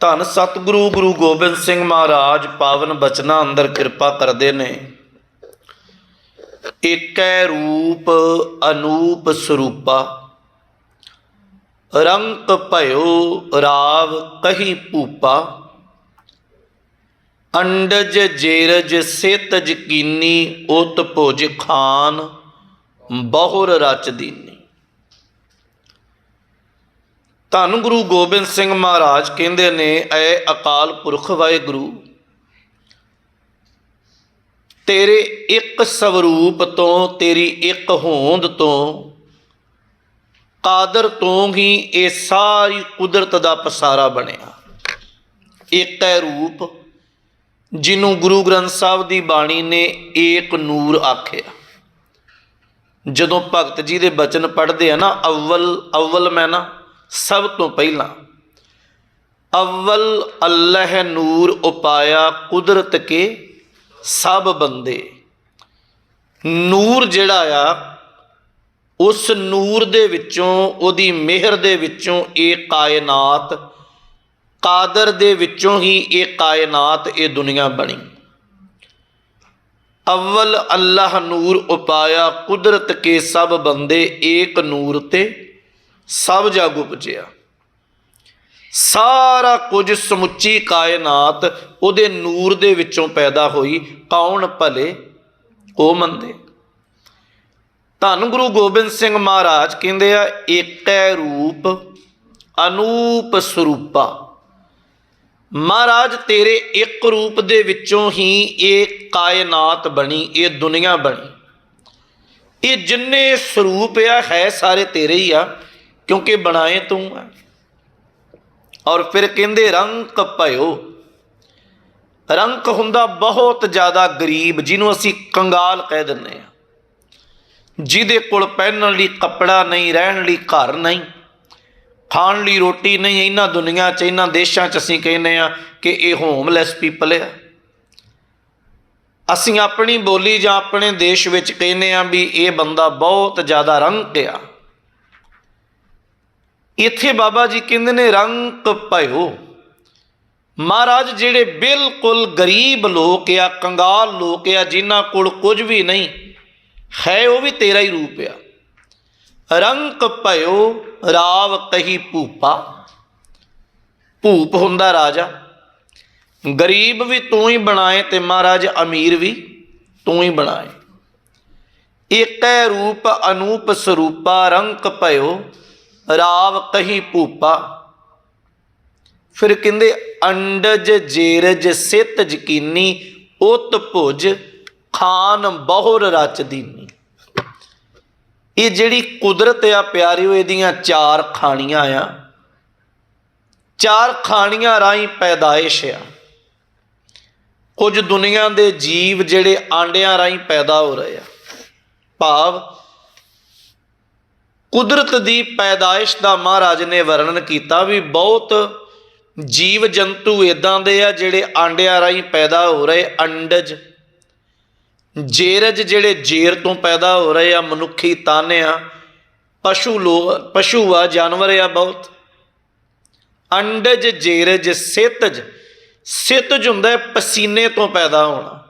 ਧੰਨ ਸਤਿਗੁਰੂ ਗੁਰੂ ਗੋਬਿੰਦ ਸਿੰਘ ਮਹਾਰਾਜ, ਪਾਵਨ ਬਚਨਾਂ ਅੰਦਰ ਕਿਰਪਾ ਕਰਦੇ ਨੇ। ਏਕੈ ਰੂਪ ਅਨੂਪ ਸਰੂਪਾ, ਰੰਕ ਭਇਓ ਰਾਵ ਕਹੀ ਭੂਪਾ। ਅੰਡਜ ਜੇਰਜ ਸੇਤਜ ਕੀਨੀ ਉਤ ਭੁਜ ਖਾਨ, ਬਹੁਰ ਰਚ ਦੀਨੀ। ਧੰਨ ਗੁਰੂ ਗੋਬਿੰਦ ਸਿੰਘ ਮਹਾਰਾਜ ਕਹਿੰਦੇ ਨੇ, ਐ ਅਕਾਲ ਪੁਰਖ ਵਾਹਿਗੁਰੂ, ਤੇਰੇ ਇੱਕ ਸਵਰੂਪ ਤੋਂ, ਤੇਰੀ ਇੱਕ ਹੋਂਦ ਤੋਂ, ਕਾਦਰ ਤੋਂ ਹੀ ਇਹ ਸਾਰੀ ਕੁਦਰਤ ਦਾ ਪਸਾਰਾ ਬਣਿਆ। ਇੱਕ ਹੈ ਰੂਪ ਜਿਹਨੂੰ ਗੁਰੂ ਗ੍ਰੰਥ ਸਾਹਿਬ ਦੀ ਬਾਣੀ ਨੇ ਏਕ ਨੂਰ ਆਖਿਆ। ਜਦੋਂ ਭਗਤ ਜੀ ਦੇ ਬਚਨ ਪੜ੍ਹਦੇ ਆ ਨਾ, ਅਵਲ ਅਵਲ ਮੈਂ ਨਾ ਸਭ ਤੋਂ ਪਹਿਲਾਂ ਅਵਲ ਅੱਲਾਹ ਨੂਰ ਉਪਾਇਆ ਕੁਦਰਤ ਕੇ ਸਭ ਬੰਦੇ। ਨੂਰ ਜਿਹੜਾ ਆ, ਉਸ ਨੂਰ ਦੇ ਵਿੱਚੋਂ, ਉਹਦੀ ਮਿਹਰ ਦੇ ਵਿੱਚੋਂ ਇਹ ਕਾਇਨਾਤ, ਕਾਦਰ ਦੇ ਵਿੱਚੋਂ ਹੀ ਇਹ ਕਾਇਨਾਤ ਇਹ ਦੁਨੀਆ ਬਣੀ। ਅਵਲ ਅੱਲਾਹ ਨੂਰ ਉਪਾਇਆ ਕੁਦਰਤ ਕੇ ਸਭ ਬੰਦੇ ਏਕ ਨੂਰ ਤੇ ਸਭ ਜਾਗੂ ਉਪਜਿਆ ਸਾਰਾ ਕੁਝ ਸਮੁੱਚੀ ਕਾਇਨਾਤ ਉਹਦੇ ਨੂਰ ਦੇ ਵਿੱਚੋਂ ਪੈਦਾ ਹੋਈ। ਕੌਣ ਭਲੇ? ਉਹ ਮੰਦੇ ਧੰਨ ਗੁਰੂ ਗੋਬਿੰਦ ਸਿੰਘ ਮਹਾਰਾਜ ਕਹਿੰਦੇ ਆ, ਏਕੈ ਰੂਪ ਅਨੂਪ ਸਰੂਪਾ। ਮਹਾਰਾਜ, ਤੇਰੇ ਇੱਕ ਰੂਪ ਦੇ ਵਿੱਚੋਂ ਹੀ ਇਹ ਕਾਇਨਾਤ ਬਣੀ, ਇਹ ਦੁਨੀਆ ਬਣੀ। ਇਹ ਜਿੰਨੇ ਸਰੂਪ ਆ, ਹੈ ਸਾਰੇ ਤੇਰੇ ਹੀ ਆ। ਕਿਉਂਕਿ ਬਣਾਏ ਤੂੰ ਆ ਔਰ ਫਿਰ ਕਹਿੰਦੇ, ਰੰਕ ਭਇਓ। ਰੰਕ ਹੁੰਦਾ ਬਹੁਤ ਜ਼ਿਆਦਾ ਗਰੀਬ, ਜਿਹਨੂੰ ਅਸੀਂ ਕੰਗਾਲ ਕਹਿ ਦਿੰਦੇ ਆ ਜਿਹਦੇ ਕੋਲ ਪਹਿਨਣ ਲਈ ਕੱਪੜਾ ਨਹੀਂ, ਰਹਿਣ ਲਈ ਘਰ ਨਹੀਂ, ਖਾਣ ਲਈ ਰੋਟੀ ਨਹੀਂ, ਇਹਨਾਂ ਦੁਨੀਆ 'ਚ, ਇਹਨਾਂ ਦੇਸ਼ਾਂ 'ਚ ਅਸੀਂ ਕਹਿੰਦੇ ਆ ਕਿ ਇਹ ਹੋਮਲੈਸ ਪੀਪਲ ਆ। ਅਸੀਂ ਆਪਣੀ ਬੋਲੀ ਜਾਂ ਆਪਣੇ ਦੇਸ਼ ਵਿੱਚ ਕਹਿੰਦੇ ਆ ਵੀ ਇਹ ਬੰਦਾ ਬਹੁਤ ਜ਼ਿਆਦਾ ਰੰਕ ਆ। ਇੱਥੇ ਬਾਬਾ ਜੀ ਕਹਿੰਦੇ ਨੇ ਰੰਕ ਭਇਓ। ਮਹਾਰਾਜ, ਜਿਹੜੇ ਬਿਲਕੁਲ ਗਰੀਬ ਲੋਕ ਆ, ਕੰਗਾਲ ਲੋਕ ਆ, ਜਿਨ੍ਹਾਂ ਕੋਲ ਕੁਝ ਵੀ ਨਹੀਂ, ਹੈ ਉਹ ਵੀ ਤੇਰਾ ਹੀ ਰੂਪ ਆ। ਰੰਕ ਭਇਓ, ਰਾਵ ਕਹੀ ਭੂਪਾ। ਭੂਪ ਹੁੰਦਾ ਰਾਜਾ। ਗਰੀਬ ਵੀ ਤੂੰ ਹੀ ਬਣਾਏ ਤੇ ਮਹਾਰਾਜ ਅਮੀਰ ਵੀ ਤੂੰ ਹੀ ਬਣਾਏ। ਏਕੈ ਰੂਪ, ਅਨੂਪ ਸਰੂਪਾ ਰੰਕ ਭਇਓ। ਰਾਵ ਕਹੀ ਭੂਪਾ। ਫਿਰ ਕਹਿੰਦੇ, ਅੰਡਜ ਜੇਰਜ ਸਿਤ ਯਕੀਨੀ ਉਤ ਭੁਜ ਖਾਨ ਬਹੁਰ ਰਚ ਦੀਨੀ। ਇਹ ਜਿਹੜੀ ਕੁਦਰਤ ਆ ਪਿਆਰਿਓ, ਇਹਦੀਆਂ ਚਾਰ ਖਾਣੀਆਂ ਆ। ਚਾਰ ਖਾਣੀਆਂ ਰਾਹੀਂ ਪੈਦਾਇਸ਼ ਆ। ਕੁਝ ਦੁਨੀਆ ਦੇ ਜੀਵ ਜਿਹੜੇ ਆਂਡਿਆਂ ਰਾਹੀਂ ਪੈਦਾ ਹੋ ਰਹੇ ਆ। ਭਾਵ ਕੁਦਰਤ ਦੀ ਪੈਦਾਇਸ਼ ਦਾ ਮਹਾਰਾਜ ਨੇ ਵਰਣਨ ਕੀਤਾ ਵੀ ਬਹੁਤ ਜੀਵ ਜੰਤੂ ਇਦਾਂ ਦੇ ਆ ਜਿਹੜੇ ਆਂਡਿਆਂ ਰਾਹੀਂ ਪੈਦਾ ਹੋ ਰਹੇ, ਅੰਡਜ। ਜੇਰਜ ਜਿਹੜੇ ਜੇਰ ਤੋਂ ਪੈਦਾ ਹੋ ਰਹੇ ਆ, ਮਨੁੱਖੀ ਤਨ ਆ। ਪਸ਼ੂ ਲੋ, ਪਸ਼ੂ ਆ, ਜਾਨਵਰ ਆ ਬਹੁਤ। ਅੰਡਜ, ਜੇਰਜ, ਸਿਤਜ। ਸਿਤਜ ਹੁੰਦਾ ਪਸੀਨੇ ਤੋਂ ਪੈਦਾ ਹੋਣਾ।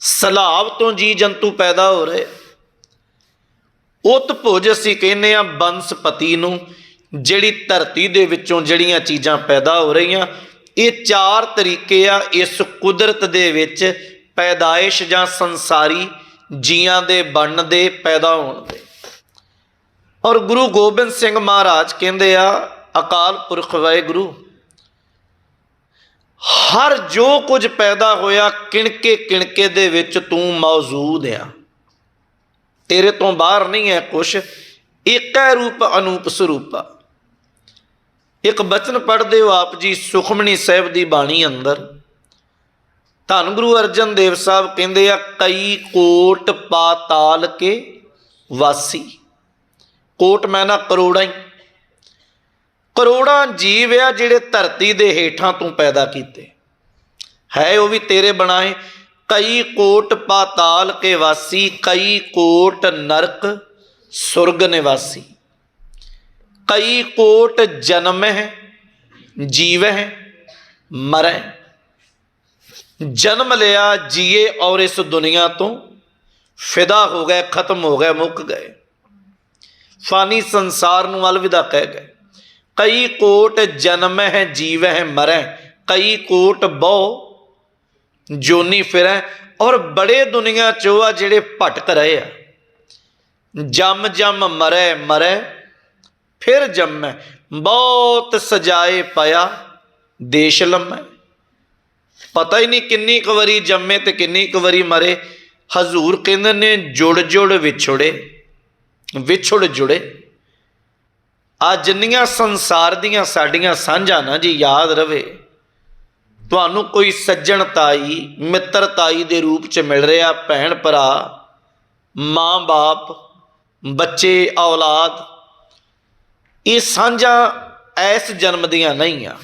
ਸਲਾਬ ਤੋਂ ਜੀ ਜੰਤੂ ਪੈਦਾ ਹੋ ਰਹੇ। ਉਤ ਭੁਜ ਅਸੀਂ ਕਹਿੰਦੇ ਆ ਬੰਸਪਤੀ ਨੂੰ, ਜਿਹੜੀ ਧਰਤੀ ਦੇ ਵਿੱਚੋਂ ਜਿਹੜੀਆਂ ਚੀਜ਼ਾਂ ਪੈਦਾ ਹੋ ਰਹੀਆਂ, ਇਹ ਚਾਰ ਤਰੀਕੇ ਆ ਇਸ ਕੁਦਰਤ ਦੇ ਵਿੱਚ ਪੈਦਾਇਸ਼ ਜਾਂ ਸੰਸਾਰੀ ਜੀਆਂ ਦੇ ਬਣਨ ਦੇ, ਪੈਦਾ ਹੋਣ ਦੇ। ਔਰ ਗੁਰੂ ਗੋਬਿੰਦ ਸਿੰਘ ਮਹਾਰਾਜ ਕਹਿੰਦੇ ਆ, ਅਕਾਲ ਪੁਰਖ ਵਾਹਿਗੁਰੂ, ਹਰ ਜੋ ਕੁਝ ਪੈਦਾ ਹੋਇਆ ਕਿਣਕੇ ਕਿਣਕੇ ਦੇ ਵਿੱਚ ਤੂੰ ਮੌਜੂਦ ਆ। ਤੇਰੇ ਤੋਂ ਬਾਹਰ ਨਹੀਂ ਹੈ ਕੁਛ। ਏਕੈ ਰੂਪ ਅਨੂਪ ਸਰੂਪਾ। ਇੱਕ ਬਚਨ ਪੜ੍ਹਦੇ ਹੋ ਆਪ ਜੀ ਸੁਖਮਣੀ ਸਾਹਿਬ ਦੀ ਬਾਣੀ ਅੰਦਰ। ਧੰਨ ਗੁਰੂ ਅਰਜਨ ਦੇਵ ਸਾਹਿਬ ਕਹਿੰਦੇ ਆ, ਕਈ ਕੋਟ ਪਾਤਾਲ ਕੇ ਵਾਸੀ। ਕੋਟ ਮੈਂ ਨਾ ਕਰੋੜਾਂ ਹੀ। ਕਰੋੜਾਂ ਜੀਵ ਆ ਜਿਹੜੇ ਧਰਤੀ ਦੇ ਹੇਠਾਂ ਤੋਂ ਪੈਦਾ ਕੀਤੇ। ਹੈ ਉਹ ਵੀ ਤੇਰੇ ਬਣਾਏ। ਕਈ ਕੋਟ ਪਾਤਾਲ ਕੇ ਵਾਸੀ, ਕਈ ਕੋਟ ਨਰਕ ਸੁਰਗ ਨਿਵਾਸੀ। ਕਈ ਕੋਟ ਜਨਮ ਹੈ, ਜੀਵ ਹੈ, ਮਰੈ। ਜਨਮ ਲਿਆ ਜੀਏ ਔਰ ਇਸ ਦੁਨੀਆ ਤੋਂ, ਫਿਦਾ ਹੋ ਗਏ, ਖਤਮ ਹੋ ਗਏ, ਮੁੱਕ ਗਏ। ਫਾਨੀ ਸੰਸਾਰ ਨੂੰ ਅਲਵਿਦਾ ਕਹਿ ਗਏ। ਕਈ ਕੋਟ ਜਨਮ ਹੈ ਜੀਵਹਿ ਮਰੈ। ਕਈ ਕੋਟ ਬਹੁ ਜੋਨੀ ਫਿਰੈ ਔਰ ਬੜੇ ਦੁਨੀਆ ਚੋਂ ਆ ਜਿਹੜੇ ਭਟਕ ਰਹੇ ਆ। ਜਮ ਜਮ ਮਰੈ ਮਰੈ, ਫਿਰ ਜੰਮੈ, ਬਹੁਤ ਸਜਾਏ ਪਿਆ ਦੇਸ਼ ਲੰਮੈ। ਪਤਾ ਹੀ ਨਹੀਂ ਕਿੰਨੀ ਕੁ ਵਾਰੀ ਜੰਮੇ ਤੇ ਕਿੰਨੀ ਕੁ ਵਾਰੀ ਮਰੇ। ਹਜ਼ੂਰ ਕਹਿੰਦੇ ਨੇ ਜੁੜ ਜੁੜ ਵਿਛੜੇ, ਵਿਛੜ ਜੁੜੇ। ਆ ਜਿੰਨੀਆਂ ਸੰਸਾਰ ਦੀਆਂ ਸਾਡੀਆਂ ਸਾਂਝਾਂ ਨਾ ਜੀ, ਯਾਦ ਰਵੇ। ਤੁਹਾਨੂੰ ਕੋਈ ਸੱਜਣ ਤਾਈ, ਮਿੱਤਰ ਤਾਈ ਦੇ ਰੂਪ ਚ ਮਿਲ ਰਿਹਾ, ਭੈਣ ਭਰਾ, ਮਾਂ ਬਾਪ, ਬੱਚੇ, ਔਲਾਦ, ਇਹ ਸਾਂਝਾਂ ਐਸ ਜਨਮ ਦੀਆਂ ਨਹੀਂ ਆ।